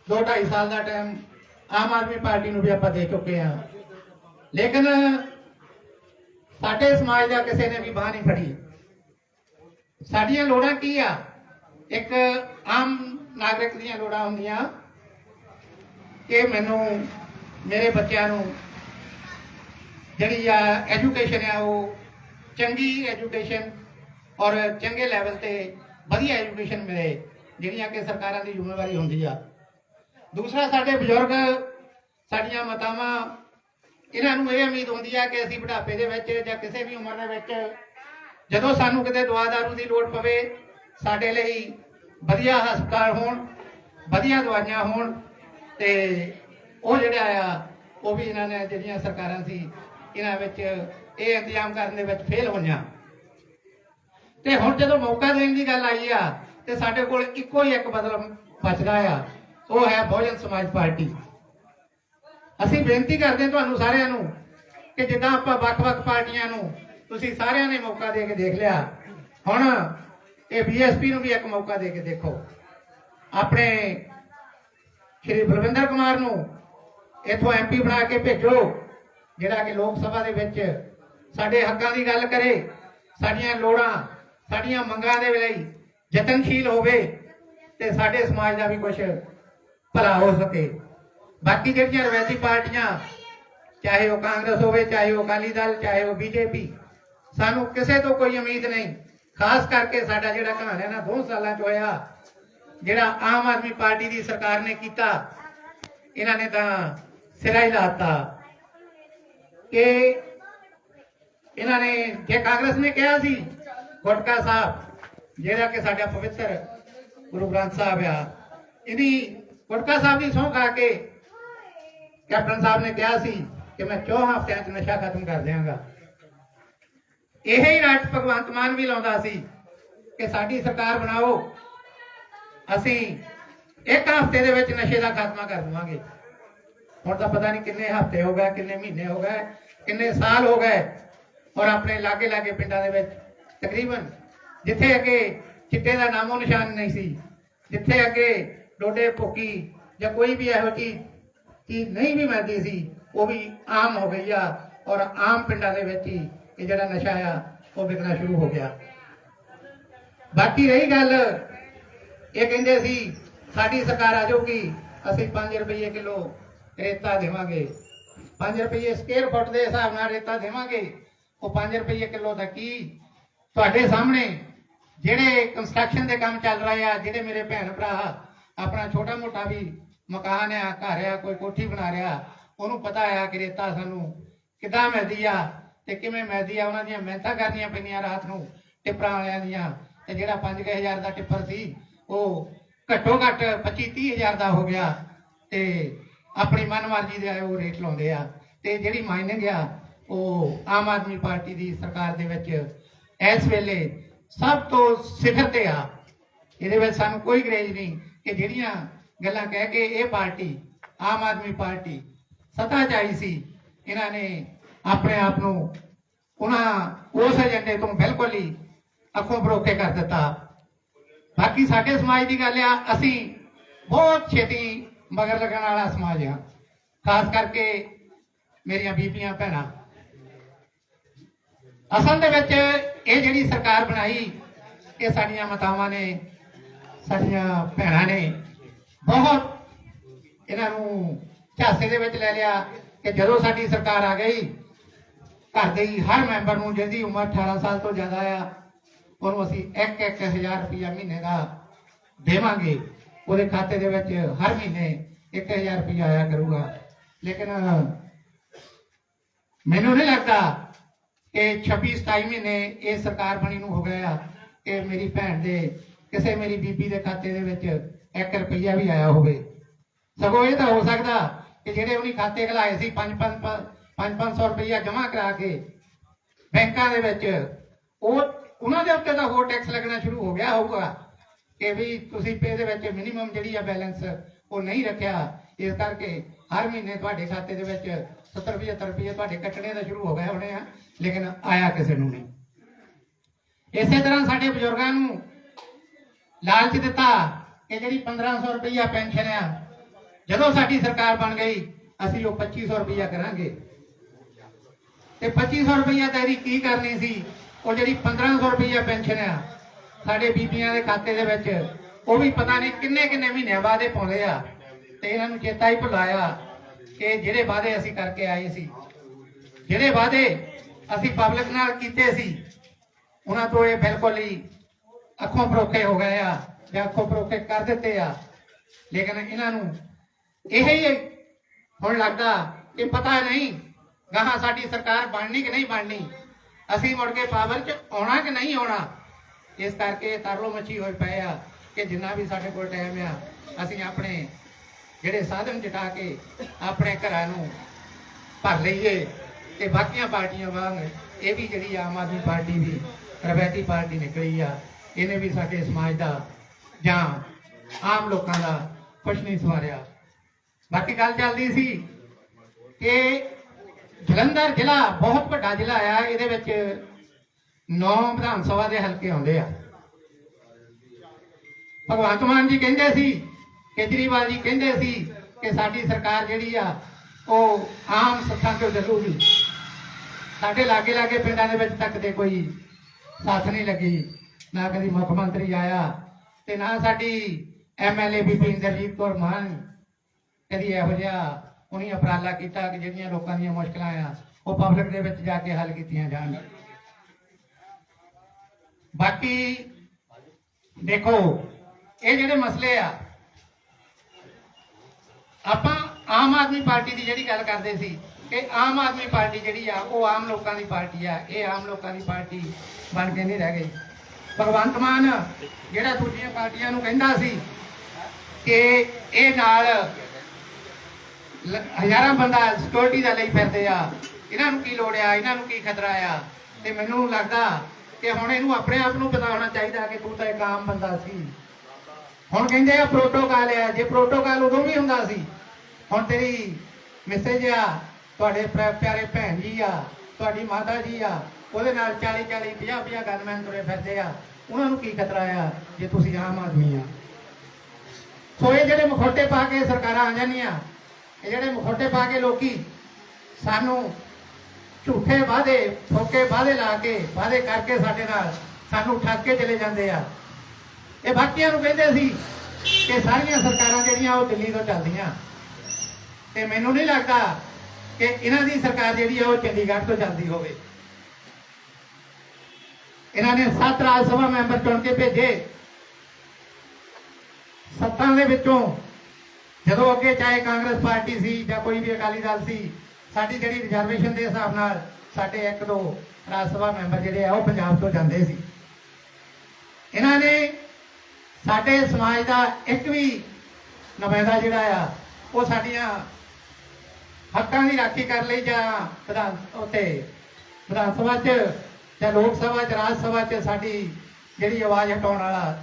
2-2.5 ਸਾਲ ਦਾ ਟਾਈਮ ਆਮ ਆਦਮੀ ਪਾਰਟੀ ਨੂੰ ਵੀ ਆਪਾਂ ਦੇ ਚੁੱਕੇ ਆ ਲੇਕਿਨ ਸਾਡੇ ਸਮਾਜ ਦਾ ਕਿਸੇ ਨੇ ਵੀ ਬਾਹ ਨਹੀਂ ਫੜੀ। ਸਾਡੀਆਂ ਲੋੜਾਂ ਕੀ ਆ? ਇੱਕ ਆਮ ਨਾਗਰਿਕ ਦੀਆਂ ਲੋੜਾਂ ਹੁੰਦੀਆਂ ਕਿ ਮੈਨੂੰ ਮੇਰੇ ਬੱਚਿਆਂ ਨੂੰ ਜਿਹੜੀ ਆ ਐਜੂਕੇਸ਼ਨ ਆ, ਉਹ ਚੰਗੀ ਐਜੂਕੇਸ਼ਨ ਔਰ ਚੰਗੇ ਲੈਵਲ ਤੇ ਵਧੀਆ ਐਜੂਕੇਸ਼ਨ ਮਿਲੇ, ਜਿਹੜੀਆਂ ਕਿ ਸਰਕਾਰਾਂ ਦੀ ਜ਼ਿੰਮੇਵਾਰੀ ਹੁੰਦੀ ਆ। ਦੂਸਰਾ, ਸਾਡੇ ਬਜ਼ੁਰਗ, ਸਾਡੀਆਂ ਮਾਤਾਵਾਂ, ਇਹਨਾਂ ਨੂੰ ਇਹ ਉਮੀਦ ਹੁੰਦੀ ਆ ਕਿ ਅਸੀਂ ਬੁਢਾਪੇ ਦੇ ਵਿੱਚ ਜਾਂ ਕਿਸੇ ਵੀ ਉਮਰ ਦੇ ਵਿੱਚ ਜਦੋਂ ਸਾਨੂੰ ਕਿਤੇ ਦਵਾ ਦਾਰੂ ਦੀ ਲੋੜ ਪਵੇ, ਸਾਡੇ ਲਈ ਵਧੀਆ ਹਸਪਤਾਲ ਹੋਣ, ਵਧੀਆ ਦਵਾਈਆਂ ਹੋਣ, ਤੇ ਉਹ ਜਿਹੜਾ ਆ, ਉਹ ਵੀ ਇਹਨਾਂ ਨੇ, ਜਿਹੜੀਆਂ ਸਰਕਾਰਾਂ ਸੀ ਇਹਨਾਂ ਵਿੱਚ ਇਹ ਇੰਤਜ਼ਾਮ ਕਰਨ ਦੇ ਵਿੱਚ ਫੇਲ ਹੋਈਆਂ ਤੇ ਹੁਣ ਜਦੋਂ ਮੌਕਾ ਦੇਣ ਦੀ ਗੱਲ ਆਈ ਆ, ਤੇ ਸਾਡੇ ਕੋਲ ਇੱਕੋ ਹੀ ਇੱਕ ਬਦਲ ਬਚਦਾ ਆ, ਉਹ ਹੈ ਬਹੁਜਨ ਸਮਾਜ ਪਾਰਟੀ। ਅਸੀਂ ਬੇਨਤੀ ਕਰਦੇ ਹਾਂ ਤੁਹਾਨੂੰ ਸਾਰਿਆਂ ਨੂੰ ਕਿ ਜਿੱਦਾਂ ਆਪਾਂ ਵੱਖ-ਵੱਖ ਪਾਰਟੀਆਂ ਨੂੰ ਤੁਸੀਂ ਸਾਰਿਆਂ ਨੇ ਮੌਕਾ ਦੇ ਕੇ ਦੇਖ ਲਿਆ, ਹੁਣ ਇਹ ਬੀਐਸਪੀ ਨੂੰ ਵੀ ਇੱਕ ਮੌਕਾ ਦੇ ਕੇ ਦੇਖੋ। ਆਪਣੇ ਸ਼੍ਰੀ ਬਲਵਿੰਦਰ ਕੁਮਾਰ ਨੂੰ ਇਥੋਂ ਐਮਪੀ ਬਣਾ ਕੇ ਭੇਜੋ। ਜਿਹੜਾ ਕਿ ਲੋਕ ਸਭਾ ਦੇ ਵਿੱਚ ਸਾਡੇ ਹੱਕਾਂ ਦੀ ਗੱਲ ਕਰੇ, ਸਾਡੀਆਂ ਲੋੜਾਂ, ਸਾਡੀਆਂ ਮੰਗਾਂ ਦੇ ਲਈ ਯਤਨਸ਼ੀਲ ਹੋਵੇ ਤੇ ਸਾਡੇ ਸਮਾਜ ਦਾ ਵੀ ਕੁਝ ਭਲਾ ਹੋ ਸਕੇ। ਬਾਕੀ ਜਿਹੜੀਆਂ ਰਵਾਇਤੀ ਪਾਰਟੀਆਂ, ਚਾਹੇ ਉਹ ਕਾਂਗਰਸ ਹੋਵੇ, ਚਾਹੇ ਉਹ ਅਕਾਲੀ ਦਲ, ਚਾਹੇ ਉਹ ਬੀਜੇਪੀ, ਸਾਨੂੰ ਕਿਸੇ ਤੋਂ ਕੋਈ ਉਮੀਦ ਨਹੀਂ। ਖਾਸ ਕਰਕੇ ਸਾਡਾ ਜਿਹੜਾ ਕਹਾਣੀ ਹੈ ਨਾ, ਦੋ ਸਾਲਾਂ ਚ ਹੋਇਆ, ਜਿਹੜਾ ਆਮ ਆਦਮੀ ਪਾਰਟੀ ਦੀ ਸਰਕਾਰ ਨੇ ਕੀਤਾ, ਇਹਨਾਂ ਨੇ ਤਾਂ ਸਿਰਾ ਹੀ ਲਾਤਾ ਕਿ ਇਹਨਾਂ ਨੇ ਜੇ ਕਾਂਗਰਸ ਨੇ ਕਿਹਾ ਸੀ, ਗੁਟਕਾ ਸਾਹਿਬ, ਜਿਹੜਾ ਕਿ ਸਾਡਾ ਪਵਿੱਤਰ ਗੁਰੂ ਗ੍ਰੰਥ ਸਾਹਿਬ ਆ, ਇਹਦੀ ਗੁਟਕਾ ਸਾਹਿਬ ਦੀ ਸਹੁੰ ਖਾ ਕੇ ਕੈਪਟਨ ਸਾਹਿਬ ਨੇ ਕਿਹਾ ਸੀ ਕਿ ਮੈਂ 4 ਹਫ਼ਤਿਆਂ 'ਚ ਨਸ਼ਾ ਖਤਮ ਕਰ ਦਿਆਂਗਾ। ਇਹ ਹੀ ਰਾਜ ਭਗਵੰਤ ਮਾਨ ਵੀ ਲਾਉਂਦਾ ਸੀ ਕਿ ਸਾਡੀ ਸਰਕਾਰ ਬਣਾਓ, ਅਸੀਂ ਇੱਕ ਹਫ਼ਤੇ ਦੇ ਵਿੱਚ ਨਸ਼ੇ ਦਾ ਖਾਤਮਾ ਕਰ ਦਵਾਂਗੇ। ਹੁਣ ਤਾਂ ਪਤਾ ਨਹੀਂ ਕਿੰਨੇ ਹਫ਼ਤੇ ਹੋ ਗਏ, ਕਿੰਨੇ ਮਹੀਨੇ ਹੋ ਗਏ, ਕਿੰਨੇ ਸਾਲ ਹੋ ਗਏ ਔਰ ਆਪਣੇ ਲਾਗੇ ਲਾਗੇ ਪਿੰਡਾਂ ਦੇ ਵਿੱਚ। ਤਕਰੀਬਨ ਜਿੱਥੇ ਅੱਗੇ ਚਿੱਟੇ ਦਾ ਨਾਮੋ ਨਿਸ਼ਾਨ ਨਹੀਂ ਸੀ, ਜਿੱਥੇ ਅੱਗੇ ਡੋਡੇ ਭੁੱਕੀ ਜਾਂ ਕੋਈ ਵੀ ਇਹੋ ਜਿਹੀ ਚੀਜ਼ ਨਹੀਂ ਵੀ ਮਿਲਦੀ ਸੀ, ਉਹ ਵੀ ਆਮ ਹੋ ਗਈ ਆ ਔਰ ਆਮ ਪਿੰਡਾਂ ਦੇ ਵਿੱਚ ਹੀ ਇਹ ਜਿਹੜਾ ਨਸ਼ਾ ਆ, ਉਹ ਵਿਕਣਾ ਸ਼ੁਰੂ ਹੋ ਗਿਆ। ਬਾਕੀ ਰਹੀ ਗੱਲ, ਇਹ ਕਹਿੰਦੇ ਸੀ, ਸਾਡੀ ਸਰਕਾਰ ਆ ਜਾਊਗੀ, ਅਸੀਂ 5 ਰੁਪਏ ਕਿਲੋ ਰੇਤਾ ਦੇਵਾਂਗੇ। 5 ਰੁਪਏ ਸਕੁਅਰ ਫੁੱਟ ਦੇ ਹਿਸਾਬ ਨਾਲ ਰੇਤਾ ਦੇਵਾਂਗੇ। ਉਹ 5 ਰੁਪਏ ਕਿਲੋ ਦਾ ਕੀ? ਤੁਹਾਡੇ ਸਾਹਮਣੇ ਜਿਹੜੇ ਕੰਸਟਰਕਸ਼ਨ ਦੇ ਕੰਮ ਚੱਲ ਰਹੇ ਆ, ਜਿਹੜੇ ਮੇਰੇ ਭੈਣ ਭਰਾ, ਆਪਣਾ ਛੋਟਾ ਮੋਟਾ ਵੀ ਮਕਾਨ ਆ, ਘਰ ਆ, ਕੋਈ ਕੋਠੀ ਬਣਾ ਰਿਹਾ, ਉਹਨੂੰ ਪਤਾ ਆ ਕਿ ਰੇਤਾ ਸਾਨੂੰ ਕਿੱਦਾਂ ਮਿਲਦੀ ਆ ਤੇ ਕਿਵੇਂ ਮਿਲਦੀ ਆ, ਉਹਨਾਂ ਦੀਆਂ ਮਿਹਨਤਾਂ ਕਰਨੀਆਂ ਪੈਂਦੀਆਂ ਰਾਤ ਨੂੰ ਟਿੱਪਰਾਂ ਵਾਲਿਆਂ ਦੀਆਂ। ਤੇ ਜਿਹੜਾ 5000 ਦਾ ਟਿੱਪਰ ਸੀ, ਉਹ ਘੱਟੋ ਘੱਟ 25 30000 ਦਾ ਹੋ ਗਿਆ ਤੇ ਆਪਣੀ ਮਨਮਰਜ਼ੀ ਦੇ ਉਹ ਰੇਟ ਲਾਉਂਦੇ ਆ ਤੇ ਜਿਹੜੀ ਮਾਈਨਿੰਗ ਆ, ਉਹ ਆਮ ਆਦਮੀ ਪਾਰਟੀ ਦੀ ਸਰਕਾਰ ਦੇ ਵਿੱਚ ਇਸ ਵੇਲੇ ਸਭ ਤੋਂ ਸਿਖਰ ਤੇ ਆ। ਇਹਦੇ ਵਿੱਚ ਸਾਨੂੰ ਕੋਈ ਗਰੇਜ ਨਹੀਂ ਕਿ ਜਿਹੜੀਆਂ ਗੱਲਾਂ ਕਹਿ ਕੇ ਇਹ ਪਾਰਟੀ, ਆਮ ਆਦਮੀ ਪਾਰਟੀ ਸਤਾ 'ਚ ਆਈ ਸੀ, ਇਹਨਾਂ ਨੇ ਆਪਣੇ ਆਪ ਨੂੰ ਉਹਨਾਂ ਉਸ ਏਜੰਡੇ ਤੋਂ ਬਿਲਕੁਲ ਹੀ ਅੱਖੋਂ ਬਰੋਕੇ ਕਰ ਦਿੱਤਾ। ਬਾਕੀ ਸਾਡੇ ਸਮਾਜ ਦੀ ਗੱਲ ਆ, ਅਸੀਂ ਬਹੁਤ ਛੇਤੀ ਮਗਰ ਲੱਗਣ ਵਾਲਾ ਸਮਾਜ ਆ। ਖਾਸ ਕਰਕੇ ਮੇਰੀਆਂ ਬੀਬੀਆਂ, ਭੈਣਾਂ। ਅਸਲ ਦੇ ਵਿੱਚ ਇਹ ਜਿਹੜੀ ਸਰਕਾਰ ਬਣਾਈ, ਇਹ ਸਾਡੀਆਂ ਮਾਤਾਵਾਂ ਨੇ, ਸਾਡੀਆਂ ਭੈਣਾਂ ਨੇ, ਬਹੁਤ ਇਹਨਾਂ ਨੂੰ ਝਾਸੇ ਦੇ ਵਿੱਚ ਲੈ ਲਿਆ ਕਿ ਜਦੋਂ ਸਾਡੀ ਸਰਕਾਰ ਆ ਗਈ, ਘਰ ਦੇ ਹੀ ਹਰ ਮੈਂਬਰ ਨੂੰ ਜਿਹਦੀ ਉਮਰ 18 ਸਾਲ ਤੋਂ ਜ਼ਿਆਦਾ ਆ, ਉਹਨੂੰ ਅਸੀਂ 1-1000 ਰੁਪਇਆ ਮਹੀਨੇ ਦਾ ਦੇਵਾਂਗੇ। ਉਹਦੇ ਖਾਤੇ ਦੇ ਵਿੱਚ ਹਰ ਮਹੀਨੇ 1000 ਰੁਪਇਆ ਆਇਆ ਕਰੂਗਾ। ਲੇਕਿਨ ਮੈਨੂੰ ਨਹੀਂ ਲੱਗਦਾ ਕਿ 26 27 ਮਹੀਨੇ ਇਹ ਸਰਕਾਰ ਬਣੀ ਨੂੰ ਹੋ ਗਿਆ ਕਿ ਮੇਰੀ ਭੈਣ ਦੇ ਕਿਸੇ ਮੇਰੀ ਬੀਬੀ ਦੇ ਖਾਤੇ ਦੇ ਵਿੱਚ 1 ਰੁਪਇਆ ਵੀ ਆਇਆ ਹੋਵੇ। ਸਗੋਂ ਇਹ ਤਾਂ ਹੋ ਸਕਦਾ ਕਿ ਜਿਹੜੇ ਉਹਨੇ ਖਾਤੇ ਖਲਾਏ ਸੀ 5 5 500 ਰੁਪਇਆ ਜਮ੍ਹਾਂ ਕਰਾ ਕੇ ਬੈਂਕਾਂ ਦੇ ਵਿੱਚ, ਉਹ ਉਹਨਾਂ ਦੇ ਉੱਤੇ ਤਾਂ ਹੋਰ ਟੈਕਸ ਲੱਗਣਾ ਸ਼ੁਰੂ ਹੋ ਗਿਆ ਹੋਊਗਾ। ਕਿ ਵੀ ਤੁਸੀਂ ਪੇ ਦੇ ਵਿੱਚ ਮਿਨੀਮਮ ਜਿਹੜੀ ਆ ਬੈਲੈਂਸ ਉਹ ਨਹੀਂ ਰੱਖਿਆ। ਇਸ ਕਰਕੇ ਹਰ ਮਹੀਨੇ ਤੁਹਾਡੇ ਖਾਤੇ ਦੇ ਵਿੱਚ 70 75 ਰੁਪਏ ਤੁਹਾਡੇ ਕੱਟਣੇ ਦਾ ਸ਼ੁਰੂ ਹੋ ਗਏ ਹੋਣੇ ਆ, ਲੇਕਿਨ ਆਇਆ ਕਿਸੇ ਨੂੰ ਨਹੀਂ। ਇਸੇ ਤਰ੍ਹਾਂ ਸਾਡੇ ਬਜ਼ੁਰਗਾਂ ਨੂੰ ਲਾਲਚ ਦਿੱਤਾ ਕਿ ਜਿਹੜੀ 1500 ਰੁਪਈਆ ਪੈਨਸ਼ਨ ਆ, ਜਦੋਂ ਸਾਡੀ ਸਰਕਾਰ ਬਣ ਗਈ, ਅਸੀਂ ਉਹ 2500 ਰੁਪਈਆ ਕਰਾਂਗੇ। ਤੇ 2500 ਰੁਪਇਆ ਤਾਂ ਇਹਦੀ ਕੀ ਕਰਨੀ ਸੀ? ਉਹ ਜਿਹੜੀ 1500 ਰੁਪਈਆ ਪੈਨਸ਼ਨ ਆ ਸਾਡੇ ਬੀਬੀਆਂ ਦੇ ਖਾਤੇ ਦੇ ਵਿੱਚ, ਉਹ ਵੀ ਪਤਾ ਨਹੀਂ ਕਿੰਨੇ ਕਿੰਨੇ ਮਹੀਨਿਆਂ ਬਾਅਦ ਇਹ ਪਾਉਂਦੇ ਆ। ਤੇ ਇਹਨਾਂ ਨੂੰ ਚੇਤਾ ਹੀ ਭੁਲਾਇਆ ਕਿ ਜਿਹੜੇ ਵਾਅਦੇ ਅਸੀਂ ਕਰਕੇ ਆਏ ਸੀ। ਜਿਹੜੇ ਵਾਅਦੇ ਅਸੀਂ ਪਬਲਿਕ ਨਾਲ ਕੀਤੇ ਸੀ, ਉਹਨਾਂ ਤੋਂ ਇਹ ਬਿਲਕੁਲ ਹੀ ਅੱਖੋਂ ਪਰੋਖੇ ਹੋ ਗਏ ਆ ਜਾਂ ਅੱਖੋਂ ਪਰੋਖੇ ਕਰ ਦਿੱਤੇ ਆ। ਲੇਕਿਨ ਇਹਨਾਂ ਨੂੰ ਇਹ ਹੀ ਹੁਣ ਲੱਗਦਾ ਕਿ ਪਤਾ ਨਹੀਂ ਗਾਹਾਂ ਸਾਡੀ ਸਰਕਾਰ ਬਣਨੀ ਕਿ ਨਹੀਂ ਬਣਨੀ। ਅਸੀਂ ਮੁੜ ਕੇ ਪਾਵਰ 'ਚ ਆਉਣਾ ਕਿ ਨਹੀਂ ਆਉਣਾ? ਇਸ ਕਰਕੇ ਇਹ ਤਰਲੋ ਮੱਛੀ ਹੋਏ ਪਏ ਆ ਕਿ ਜਿੰਨਾ ਵੀ ਸਾਡੇ ਕੋਲ ਟਾਈਮ ਆ, ਅਸੀਂ ਆਪਣੇ ਜਿਹੜੇ ਸਾਧਨ ਜਟਾ ਕੇ ਆਪਣੇ ਘਰਾਂ ਨੂੰ ਭਰ ਲਈਏ ਤੇ ਬਾਕੀਆਂ ਪਾਰਟੀਆਂ ਵਾਂਗ ਇਹ ਵੀ ਜਿਹੜੀ ਆਮ ਆਦਮੀ ਪਾਰਟੀ ਦੀ ਰਵਾਇਤੀ ਪਾਰਟੀ ਨਿਕਲੀ ਆ, ਇਹਨੇ ਵੀ ਸਾਡੇ ਸਮਾਜ ਦਾ ਜਾਂ ਆਮ ਲੋਕਾਂ ਦਾ ਕੁਛ ਨਹੀਂ ਸਵਾਰਿਆ। ਬਾਕੀ ਗੱਲ ਚੱਲਦੀ ਸੀ ਕਿ ਜਲੰਧਰ ਜ਼ਿਲ੍ਹਾ ਬਹੁਤ ਵੱਡਾ ਜ਼ਿਲ੍ਹਾ ਆ, ਇਹਦੇ ਵਿੱਚ 9 ਵਿਧਾਨ ਸਭਾ ਦੇ ਹਲਕੇ ਆਉਂਦੇ ਆ। ਭਗਵੰਤ ਮਾਨ ਜੀ ਕਹਿੰਦੇ ਸੀ, ਕੇਜਰੀਵਾਲ ਜੀ ਕਹਿੰਦੇ ਸੀ ਕਿ ਸਾਡੀ ਸਰਕਾਰ ਜਿਹੜੀ ਆ, ਉਹ ਆਮ ਸੱਤਾ ਤੋਂ ਚੱਲੂਗੀ। ਸਾਡੇ ਲਾਗੇ ਲਾਗੇ ਪਿੰਡਾਂ ਦੇ ਵਿੱਚ ਤੱਕ ਦੇ ਕੋਈ ਸਾਥ ਨਹੀਂ ਲੱਗੀ। ਨਾ ਕਦੀ ਮੁੱਖ ਮੰਤਰੀ ਆਇਆ ਤੇ ਨਾ ਸਾਡੀ ਐਮਐਲਏ ਬੀਬੀ ਇੰਦਰਜੀਤ ਕੌਰ ਮਾਨ ਕਦੀ ਇਹੋ ਜਿਹਾ ਉਹਨੇ ਅਪਰਾਲਾ ਕੀਤਾ ਕਿ ਜਿਹੜੀਆਂ ਲੋਕਾਂ ਦੀਆਂ ਮੁਸ਼ਕਲਾਂ ਆ, ਉਹ ਪਬਲਿਕ ਦੇ ਵਿੱਚ ਜਾ ਕੇ ਹੱਲ ਕੀਤੀਆਂ ਜਾਣ। ਬਾਕੀ ਦੇਖੋ, ਇਹ ਜਿਹੜੇ ਮਸਲੇ ਆ, ਆਪਾਂ ਆਮ ਆਦਮੀ ਪਾਰਟੀ ਦੀ ਜਿਹੜੀ ਗੱਲ ਕਰਦੇ ਸੀ ਕਿ ਆਮ ਆਦਮੀ ਪਾਰਟੀ ਜਿਹੜੀ ਆ, ਉਹ ਆਮ ਲੋਕਾਂ ਦੀ ਪਾਰਟੀ ਆ, ਇਹ ਆਮ ਲੋਕਾਂ ਦੀ ਪਾਰਟੀ ਬਣ ਕੇ ਨਹੀਂ ਰਹਿ ਗਈ। ਭਗਵੰਤ ਮਾਨ ਜਿਹੜਾ ਦੂਜੀਆਂ ਪਾਰਟੀਆਂ ਨੂੰ ਕਹਿੰਦਾ ਸੀ ਕਿ ਇਹ ਨਾਲ ਹਜ਼ਾਰਾਂ ਬੰਦਾ ਸਿਕਿਉਰਿਟੀ ਦਾ ਲਈ ਫਿਰਦੇ ਆ, ਇਹਨਾਂ ਨੂੰ ਕੀ ਲੋੜ ਆ, ਇਹਨਾਂ ਨੂੰ ਕੀ ਖਤਰਾ ਆ, ਤੇ ਮੈਨੂੰ ਲੱਗਦਾ ਕਿ ਹੁਣ ਇਹਨੂੰ ਆਪਣੇ ਆਪ ਨੂੰ ਪਤਾ ਹੋਣਾ ਚਾਹੀਦਾ ਕਿ ਤੂੰ ਤਾਂ ਇੱਕ ਆਮ ਬੰਦਾ ਸੀ। ਹੁਣ ਕਹਿੰਦੇ ਆ ਪ੍ਰੋਟੋਕਾਲ ਆ, ਜੇ ਪ੍ਰੋਟੋਕਾਲ ਉਦੋਂ ਵੀ ਹੁੰਦਾ ਸੀ, ਹੁਣ ਤੇਰੀ ਮੈਸੇਜ ਆ, ਤੁਹਾਡੇ ਪਿਆਰੇ ਭੈਣ ਜੀ ਆ, ਤੁਹਾਡੀ ਮਾਤਾ ਜੀ ਆ, ਉਹਦੇ ਨਾਲ 40 40 50 50 ਗਨਮੈਨ ਤੁਰੇ ਫਿਰਦੇ ਆ, ਉਹਨਾਂ ਨੂੰ ਕੀ ਖਤਰਾ ਆ ਜੇ ਤੁਸੀਂ ਆਮ ਆਦਮੀ ਆ? ਸੋ ਇਹ ਜਿਹੜੇ ਮਖੌਟੇ ਪਾ ਕੇ ਸਰਕਾਰਾਂ ਆ ਜਾਂਦੀਆਂ, ਇਹ ਜਿਹੜੇ ਮਖੌਟੇ ਪਾ ਕੇ ਲੋਕੀ ਸਾਨੂੰ ਝੂਠੇ ਵਾਅਦੇ, ਠੋਕੇ ਵਾਅਦੇ ਲਾ ਕੇ, ਵਾਅਦੇ ਕਰਕੇ ਸਾਡੇ ਨਾਲ ਸਾਨੂੰ ਠੱਗ ਕੇ ਚਲੇ ਜਾਂਦੇ ਆ। ਇਹ ਬਾਕੀਆਂ ਨੂੰ ਕਹਿੰਦੇ ਸੀ ਕਿ ਸਾਰੀਆਂ ਸਰਕਾਰਾਂ ਜਿਹੜੀਆਂ ਉਹ ਦਿੱਲੀ ਤੋਂ ਚੱਲਦੀਆਂ। ਤੇ ਮੈਨੂੰ ਨਹੀਂ ਲੱਗਦਾ ਕਿ ਇਹਨਾਂ ਦੀ ਸਰਕਾਰ ਜਿਹੜੀ ਆ ਉਹ ਚੰਡੀਗੜ੍ਹ ਤੋਂ ਚੱਲਦੀ ਹੋਵੇ। ਇਹਨਾਂ ਨੇ ਸੱਤ ਰਾਜ ਸਭਾ ਮੈਂਬਰ ਚੁਣ ਕੇ ਭੇਜੇ। ਸੱਤਾਂ ਦੇ ਵਿੱਚੋਂ ਜਦੋਂ ਅੱਗੇ ਚਾਹੇ ਕਾਂਗਰਸ ਪਾਰਟੀ ਸੀ ਜਾਂ ਕੋਈ ਵੀ ਅਕਾਲੀ ਦਲ ਸੀ ਸਾਡੀ ਜਿਹੜੀ ਰਿਜ਼ਰਵੇਸ਼ਨ ਦੇ ਹਿਸਾਬ ਨਾਲ ਸਾਡੇ ਇੱਕ ਦੋ ਰਾਜ ਸਭਾ ਮੈਂਬਰ ਜਿਹੜੇ ਆ, ਉਹ ਪੰਜਾਬ ਤੋਂ ਜਾਂਦੇ ਸੀ। ਇਹਨਾਂ ਨੇ ਸਾਡੇ ਸਮਾਜ ਦਾ ਇੱਕ ਵੀ ਨੁਮਾਇੰਦਾ ਜਿਹੜਾ ਆ, ਉਹ ਸਾਡੀਆਂ ਹੱਕਾਂ ਦੀ ਰਾਖੀ ਕਰਨ ਲਈ ਜਾਂ ਵਿਧਾਨ ਉੱਤੇ ਵਿਧਾਨ ਸਭਾ 'ਚ ਜਾਂ ਲੋਕ ਸਭਾ 'ਚ, ਰਾਜ ਸਭਾ 'ਚ ਸਾਡੀ ਜਿਹੜੀ ਆਵਾਜ਼ ਹਟਾਉਣ ਵਾਲਾ,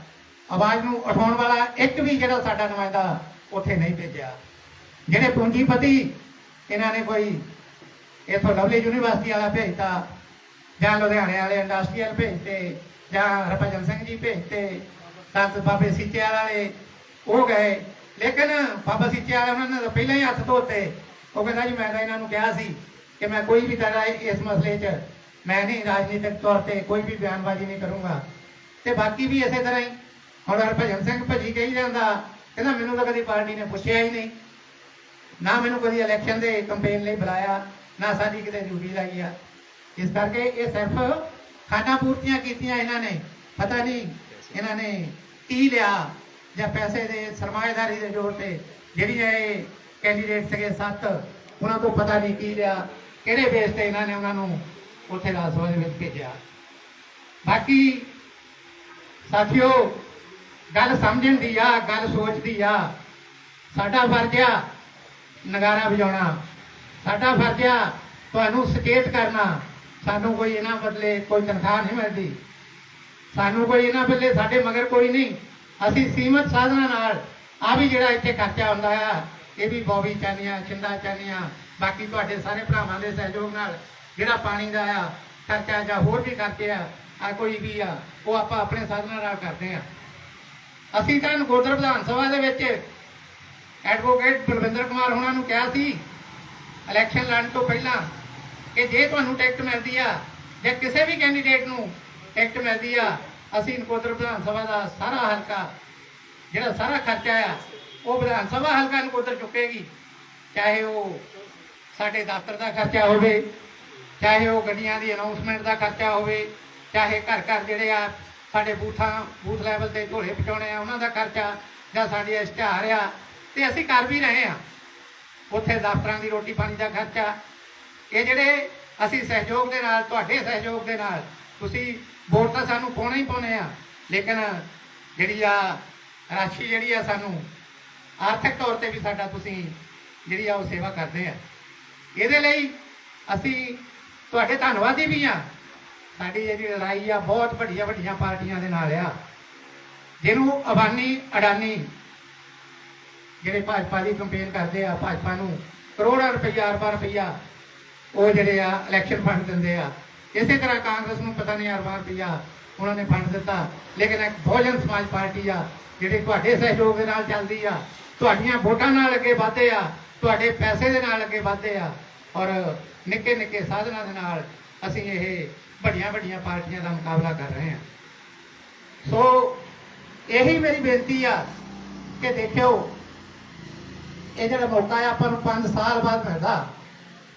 ਆਵਾਜ਼ ਨੂੰ ਉਠਾਉਣ ਵਾਲਾ ਇੱਕ ਵੀ ਜਿਹੜਾ ਸਾਡਾ ਨੁਮਾਇੰਦਾ ਉੱਥੇ ਨਹੀਂ ਭੇਜਿਆ। ਜਿਹੜੇ ਪੂੰਜੀਪਤੀ ਇਹਨਾਂ ਨੇ ਕੋਈ ਇਥੋਂ ਲਵਲੀ ਯੂਨੀਵਰਸਿਟੀ ਵਾਲਾ ਭੇਜਤਾ, ਜਾਂ ਲੁਧਿਆਣੇ ਵਾਲੇ ਇੰਡਸਟਰੀਅਲ ਭੇਜਤੇ, ਜਾਂ ਹਰਭਜਨ ਸਿੰਘ ਜੀ ਭੇਜਤੇ, ਸੰਤ ਬਾਬੇ ਸੀਚੇ ਵਾਲੇ, ਉਹ ਗਏ। ਲੇਕਿਨ ਬਾਬਾ ਸੀਚੇ ਵਾਲੇ ਉਹਨਾਂ ਨੇ ਪਹਿਲਾਂ ਹੀ ਹੱਥ ਧੋਤੇ। ਉਹ ਕਹਿੰਦਾ ਜੀ, ਮੈਂ ਤਾਂ ਇਹਨਾਂ ਨੂੰ ਕਿਹਾ ਸੀ ਕਿ ਮੈਂ ਕੋਈ ਵੀ ਤਰ੍ਹਾਂ ਇਸ ਮਸਲੇ 'ਚ ਮੈਂ ਨਹੀਂ ਰਾਜਨੀਤਿਕ ਤੌਰ ਤੇ ਕੋਈ ਵੀ ਬਿਆਨਬਾਜ਼ੀ ਨਹੀਂ ਕਰੂੰਗਾ। ਤੇ ਬਾਕੀ ਵੀ ਇਸੇ ਤਰ੍ਹਾਂ ਹੀ। ਹੁਣ ਹਰਭਜਨ ਸਿੰਘ ਭੱਜੀ ਕਹੀ ਜਾਂਦਾ ਕਹਿੰਦਾ ਮੈਨੂੰ ਤਾਂ ਕਦੀ ਪਾਰਟੀ ਨੇ ਪੁੱਛਿਆ ਹੀ ਨਹੀਂ। ਨਾ ਮੈਨੂੰ ਕਦੀ ਇਲੈਕਸ਼ਨ ਦੇ ਕੰਪੇਨ ਲਈ ਬੁਲਾਇਆ, ਨਾ ਸਾਡੀ ਕਿਤੇ ਡਿਊਟੀ ਲਾਈ ਆ। ਇਸ ਕਰਕੇ ਇਹ ਸਿਰਫ ਖਾਣਾ ਪੂਰਤੀਆਂ ਕੀਤੀਆਂ ਇਹਨਾਂ ਨੇ। ਪਤਾ ਨਹੀਂ ਇਹਨਾਂ ਨੇ ਕੀ ਲਿਆ ਜਾਂ ਪੈਸੇ ਦੇ ਸਰਮਾਏਦਾਰੀ ਦੇ ਜ਼ੋਰ ਤੇ ਜਿਹੜੀਆਂ ਇਹ ਕੈਂਡੀਡੇਟ ਸੀਗੇ ਸੱਤ, ਉਹਨਾਂ ਤੋਂ ਪਤਾ ਨਹੀਂ ਕੀ ਲਿਆ, ਕਿਹੜੇ ਬੇਸ ਤੇ ਇਹਨਾਂ ਨੇ ਉਹਨਾਂ ਨੂੰ ਉੱਥੇ ਰਾਜ ਸਭਾ ਦੇ ਵਿੱਚ ਭੇਜਿਆ। ਬਾਕੀ ਸਾਥੀਓ, ਗੱਲ ਸਮਝਣ ਦੀ ਆ, ਗੱਲ ਸੋਚਦੀ ਆ, ਸਾਡਾ ਫਰਜ਼ ਆ ਨਗਾਰਾ ਵਜਾਉਣਾ। ਸਾਡਾ ਫਰਜ਼ ਆ ਤੁਹਾਨੂੰ ਸੁਚੇਤ ਕਰਨਾ। ਸਾਨੂੰ ਕੋਈ ਇਹਨਾਂ ਬਦਲੇ ਕੋਈ ਤਨਖਾਹ ਨਹੀਂ ਮਿਲਦੀ। ਸਾਨੂੰ ਕੋਈ ਇਹਨਾਂ ਬਦਲੇ ਸਾਡੇ ਮਗਰ ਕੋਈ ਨਹੀਂ। ਅਸੀਂ ਸੀਮਤ ਸਾਧਨਾਂ ਨਾਲ ਆ ਵੀ ਜਿਹੜਾ ਇੱਥੇ ਖਰਚਾ ਹੁੰਦਾ ਆ, ਇਹ ਵੀ ਬੌਬੀ ਚਾਨੀਆਂ ਛਿੰਦਾ ਚਾਨੀਆਂ ਬਾਕੀ ਤੁਹਾਡੇ ਸਾਰੇ ਭਰਾਵਾਂ ਦੇ ਸਹਿਯੋਗ ਨਾਲ ਜਿਹੜਾ ਪਾਣੀ ਦਾ ਆ ਖਰਚਾ ਜਾਂ ਹੋਰ ਵੀ ਖਰਚੇ ਆ ਆ ਕੋਈ ਵੀ ਆ, ਉਹ ਆਪਾਂ ਆਪਣੇ ਸਾਧਨਾਂ ਨਾਲ ਕਰਦੇ ਆ। ਅਸੀਂ ਤਾਂ ਨਕੋਦਰ ਵਿਧਾਨ ਸਭਾ ਦੇ ਵਿੱਚ ਐਡਵੋਕੇਟ ਬਲਵਿੰਦਰ ਕੁਮਾਰ ਹੋਣਾ ਨੂੰ ਕਿਹਾ ਸੀ ਇਲੈਕਸ਼ਨ ਲੜਨ ਤੋਂ ਪਹਿਲਾਂ ਕਿ ਜੇ ਤੁਹਾਨੂੰ ਟਿਕਟ ਮਿਲਦੀ ਆ, ਜਾਂ ਕਿਸੇ ਵੀ ਕੈਂਡੀਡੇਟ ਨੂੰ ਟਿਕਟ ਮਿਲਦੀ ਆ, ਅਸੀਂ ਨਕੋਦਰ ਵਿਧਾਨ ਸਭਾ ਦਾ ਸਾਰਾ ਹਲਕਾ, ਜਿਹੜਾ ਸਾਰਾ ਖਰਚਾ ਆ, ਉਹ ਵਿਧਾਨ ਸਭਾ ਹਲਕਾ ਨਕੋਦਰ ਚੁੱਕੇਗੀ। ਚਾਹੇ ਉਹ ਸਾਡੇ ਦਫ਼ਤਰ ਦਾ ਖਰਚਾ ਹੋਵੇ, ਚਾਹੇ ਉਹ ਗੱਡੀਆਂ ਦੀ ਅਨਾਉਂਸਮੈਂਟ ਦਾ ਖਰਚਾ ਹੋਵੇ, ਚਾਹੇ ਘਰ ਘਰ ਜਿਹੜੇ ਆ ਸਾਡੇ ਬੂਥਾਂ, ਬੂਥ ਲੈਵਲ ਤੇ ਢੋਲੇ ਪਟਾਉਣੇ ਆ, ਉਹਨਾਂ ਦਾ ਖਰਚਾ ਜਾਂ ਸਾਡੇ ਇਸ਼ਤਿਹਾਰ ਆ ਤੇ ਅਸੀਂ ਕਰ ਵੀ ਰਹੇ ਹਾਂ। ਉੱਥੇ ਦਫ਼ਤਰਾਂ ਦੀ ਰੋਟੀ ਪਾਣੀ ਦਾ ਖਰਚਾ। ਇਹ ਜਿਹੜੇ ਅਸੀਂ ਸਹਿਯੋਗ ਦੇ ਨਾਲ, ਤੁਹਾਡੇ ਸਹਿਯੋਗ ਦੇ ਨਾਲ, ਤੁਸੀਂ ਵੋਟ ਤਾਂ ਸਾਨੂੰ ਪਾਉਣਾ ਹੀ ਪਾਉਣੇ ਆ। ਲੇਕਿਨ ਜਿਹੜੀ ਆ ਰਾਸ਼ੀ ਜਿਹੜੀ ਆ ਸਾਨੂੰ ਆਰਥਿਕ ਤੌਰ ਤੇ ਵੀ ਸਾਡਾ ਤੁਸੀਂ ਜਿਹੜੀ ਆ ਉਹ ਸੇਵਾ ਕਰਦੇ ਆ। ਇਹਦੇ ਲਈ ਅਸੀਂ ਤੁਹਾਡੇ ਧੰਨਵਾਦੀ ਵੀ ਆ। ਸਾਡੀ ਜਿਹੜੀ ਲੜਾਈ ਆ, ਬਹੁਤ ਵੱਡੀਆਂ ਵੱਡੀਆਂ ਪਾਰਟੀਆਂ ਦੇ ਨਾਲ ਆ। ਜਿਹਨੂੰ ਅਬਾਨੀ ਅਡਾਨੀ ਜਿਹੜੇ ਭਾਜਪਾ ਦੀ ਕੰਪੇਨ ਕਰਦੇ ਆ, ਭਾਜਪਾ ਨੂੰ ਕਰੋੜਾਂ ਰੁਪਈਆ, ਅਰਬਾਂ ਰੁਪਈਆ ਉਹ ਜਿਹੜੇ ਆ ਇਲੈਕਸ਼ਨ ਫੰਡ ਦਿੰਦੇ ਆ। ਇਸੇ ਤਰ੍ਹਾਂ ਕਾਂਗਰਸ ਨੂੰ ਪਤਾ ਨਹੀਂ ਅਰਬਾਂ ਰੁਪਈਆ ਉਹਨਾਂ ਨੇ ਫੰਡ ਦਿੱਤਾ, ਲੇਕਿਨ ਇੱਕ ਬਹੁਜਨ ਸਮਾਜ ਪਾਰਟੀ ਆ, ਜਿਹੜੀ ਤੁਹਾਡੇ ਸਹਿਯੋਗ ਦੇ ਨਾਲ ਚੱਲਦੀ ਆ, ਤੁਹਾਡੀਆਂ ਵੋਟਾਂ ਨਾਲ ਅੱਗੇ ਵਧਦੇ ਆ, ਤੁਹਾਡੇ ਪੈਸੇ ਦੇ ਨਾਲ ਅੱਗੇ ਵਧਦੇ ਆ, ਔਰ ਨਿੱਕੇ ਨਿੱਕੇ ਸਾਧਨਾਂ ਦੇ ਨਾਲ ਅਸੀਂ ਇਹ ਵੱਡੀਆਂ ਵੱਡੀਆਂ ਪਾਰਟੀਆਂ ਦਾ ਮੁਕਾਬਲਾ ਕਰ ਰਹੇ ਹਾਂ ਸੋ ਇਹੀ ਮੇਰੀ ਬੇਨਤੀ ਆ ਕਿ ਦੇਖਿਓ ਇਹ ਜਿਹੜਾ ਮੌਕਾ ਹੈ ਆਪਾਂ ਨੂੰ 5 ਸਾਲ ਬਾਅਦ ਮਿਲਦਾ।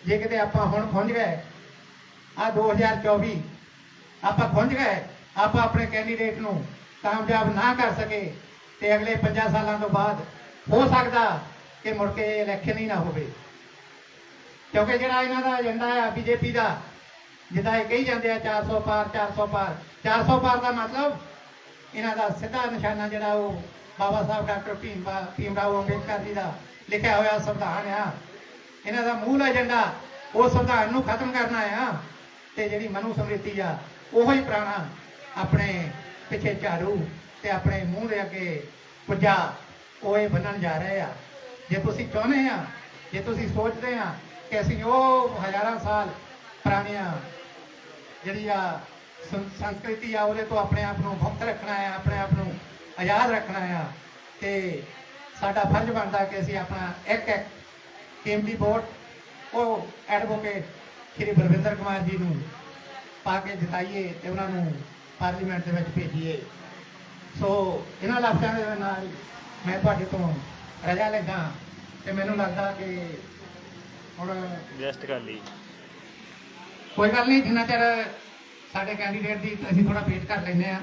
ਜੇ ਕਿਤੇ ਆਪਾਂ ਹੁਣ ਖੁੰਝ ਗਏ ਆ 2024 ਆਪਾਂ ਖੁੰਝ ਗਏ, ਆਪਾਂ ਆਪਣੇ ਕੈਂਡੀਡੇਟ ਨੂੰ ਕਾਮਯਾਬ ਨਾ ਕਰ ਸਕੇ ਤੇ ਅਗਲੇ 5 ਸਾਲਾਂ ਤੋਂ ਬਾਅਦ ਹੋ ਸਕਦਾ ਕਿ ਮੁੜ ਕੇ ਇਲੈਕਸ਼ਨ ਹੀ ਨਾ ਹੋਵੇ। ਕਿਉਂਕਿ ਜਿਹੜਾ ਇਹਨਾਂ ਦਾ ਏਜੰਡਾ ਹੈ ਬੀਜੇਪੀ ਦਾ, ਜਿੱਦਾਂ ਇਹ ਕਹੀ ਜਾਂਦੇ ਆ 400 ਪਾਰ 400 ਪਾਰ। 400 ਪਾਰ ਦਾ ਮਤਲਬ ਇਹਨਾਂ ਦਾ ਸਿੱਧਾ ਨਿਸ਼ਾਨਾ ਜਿਹੜਾ ਉਹ ਬਾਬਾ ਸਾਹਿਬ ਡਾਕਟਰ ਭੀਮ ਭੀਮ ਰਾਓ ਅੰਬੇਦਕਰ ਜੀ ਦਾ ਲਿਖਿਆ ਹੋਇਆ ਸੰਵਿਧਾਨ ਆ। ਇਹਨਾਂ ਦਾ ਮੂਲ ਏਜੰਡਾ ਉਹ ਸੰਵਿਧਾਨ ਨੂੰ ਖਤਮ ਕਰਨਾ ਆ ਤੇ ਜਿਹੜੀ ਮਨੂ ਸਮ੍ਰਿਤੀ ਆ, ਉਹੋ ਹੀ ਪ੍ਰਾਣਾ ਆਪਣੇ ਪਿੱਛੇ ਝਾੜੂ ਤੇ ਆਪਣੇ ਮੂੰਹ ਦੇ ਅੱਗੇ ਪੁੱਜਾ, ਉਹ ਇਹ ਬੰਨਣ ਜਾ ਰਹੇ ਆ। ਜੇ ਤੁਸੀਂ ਚਾਹੁੰਦੇ ਆ, ਜੇ ਤੁਸੀਂ ਸੋਚਦੇ ਆ ਕਿ ਅਸੀਂ ਉਹ ਹਜ਼ਾਰਾਂ ਸਾਲ ਪੁਰਾਣੀਆਂ ਜਿਹੜੀ ਆ ਸੰਸਕ੍ਰਿਤੀ ਆ, ਉਹਦੇ ਤੋਂ ਆਪਣੇ ਆਪ ਨੂੰ ਮੁਕਤ ਰੱਖਣਾ ਹੈ ਆਪਣੇ ਆਪ ਨੂੰ ਆਜ਼ਾਦ ਰੱਖਣਾ ਹੈ ਤੇ ਸਾਡਾ ਫਰਜ਼ ਬਣਦਾ ਕਿ ਅਸੀਂ ਆਪਣਾ ਇੱਕ ਇੱਕ ਕੀਮਤੀ ਵੋਟ ਉਹ ਐਡਵੋਕੇਟ ਸ਼੍ਰੀ ਬਲਵਿੰਦਰ ਕੁਮਾਰ ਜੀ ਨੂੰ ਪਾ ਕੇ ਜਿਤਾਈਏ ਤੇ ਉਹਨਾਂ ਨੂੰ ਪਾਰਲੀਮੈਂਟ ਦੇ ਵਿੱਚ ਭੇਜੀਏ। ਸੋ ਇਹਨਾਂ ਲਫ਼ਜ਼ਾਂ ਦੇ ਨਾਲ ਮੈਂ ਤੁਹਾਡੇ ਤੋਂ ਰਜਾ ਲੈਂਦਾ ਤੇ ਮੈਨੂੰ ਲੱਗਦਾ ਕਿ ਹੁਣ ਜੈਸਟ ਕਰ ਲਈ। ਕੋਈ ਗੱਲ ਨਹੀਂ ਜਿੰਨਾ ਚਿਰ ਸਾਡੇ ਕੈਂਡੀਡੇਟ ਦੀ ਅਸੀਂ ਥੋੜਾ ਵੇਟ ਕਰ ਲੈਂਦੇ ਆ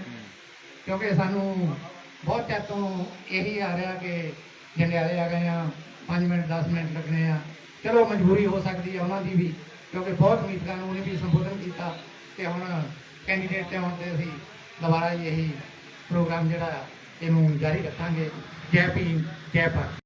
ਕਿਉਂਕਿ ਸਾਨੂੰ ਬਹੁਤ ਟਾਈਮ ਤੋਂ ਇਹੀ ਆ ਰਿਹਾ ਕਿ ਜੰਡਿਆਲੇ ਆ ਗਏ ਆ 5 ਮਿੰਟ 10 ਮਿੰਟ ਲੱਗਣੇ ਆ। ਚਲੋ, ਮਜਬੂਰੀ ਹੋ ਸਕਦੀ ਹੈ ਉਹਨਾਂ ਦੀ ਵੀ, ਕਿਉਂਕਿ ਬਹੁਤ ਮੀਟਿੰਗਾਂ ਨੂੰ ਉਹਨੇ ਵੀ ਸੰਬੋਧਨ ਕੀਤਾ ਤੇ ਹੁਣ ਕੈਂਡੀਡੇਟ ਤੇ ਆਉਣ ਤੇ ਅਸੀਂ ਦੁਬਾਰਾ ਇਹੀ ਪ੍ਰੋਗਰਾਮ ਜਿਹੜਾ ਇਹਨੂੰ ਜਾਰੀ ਰੱਖਾਂਗੇ। ਜੈ ਭੀਮ, ਜੈ ਭਾਰਤ।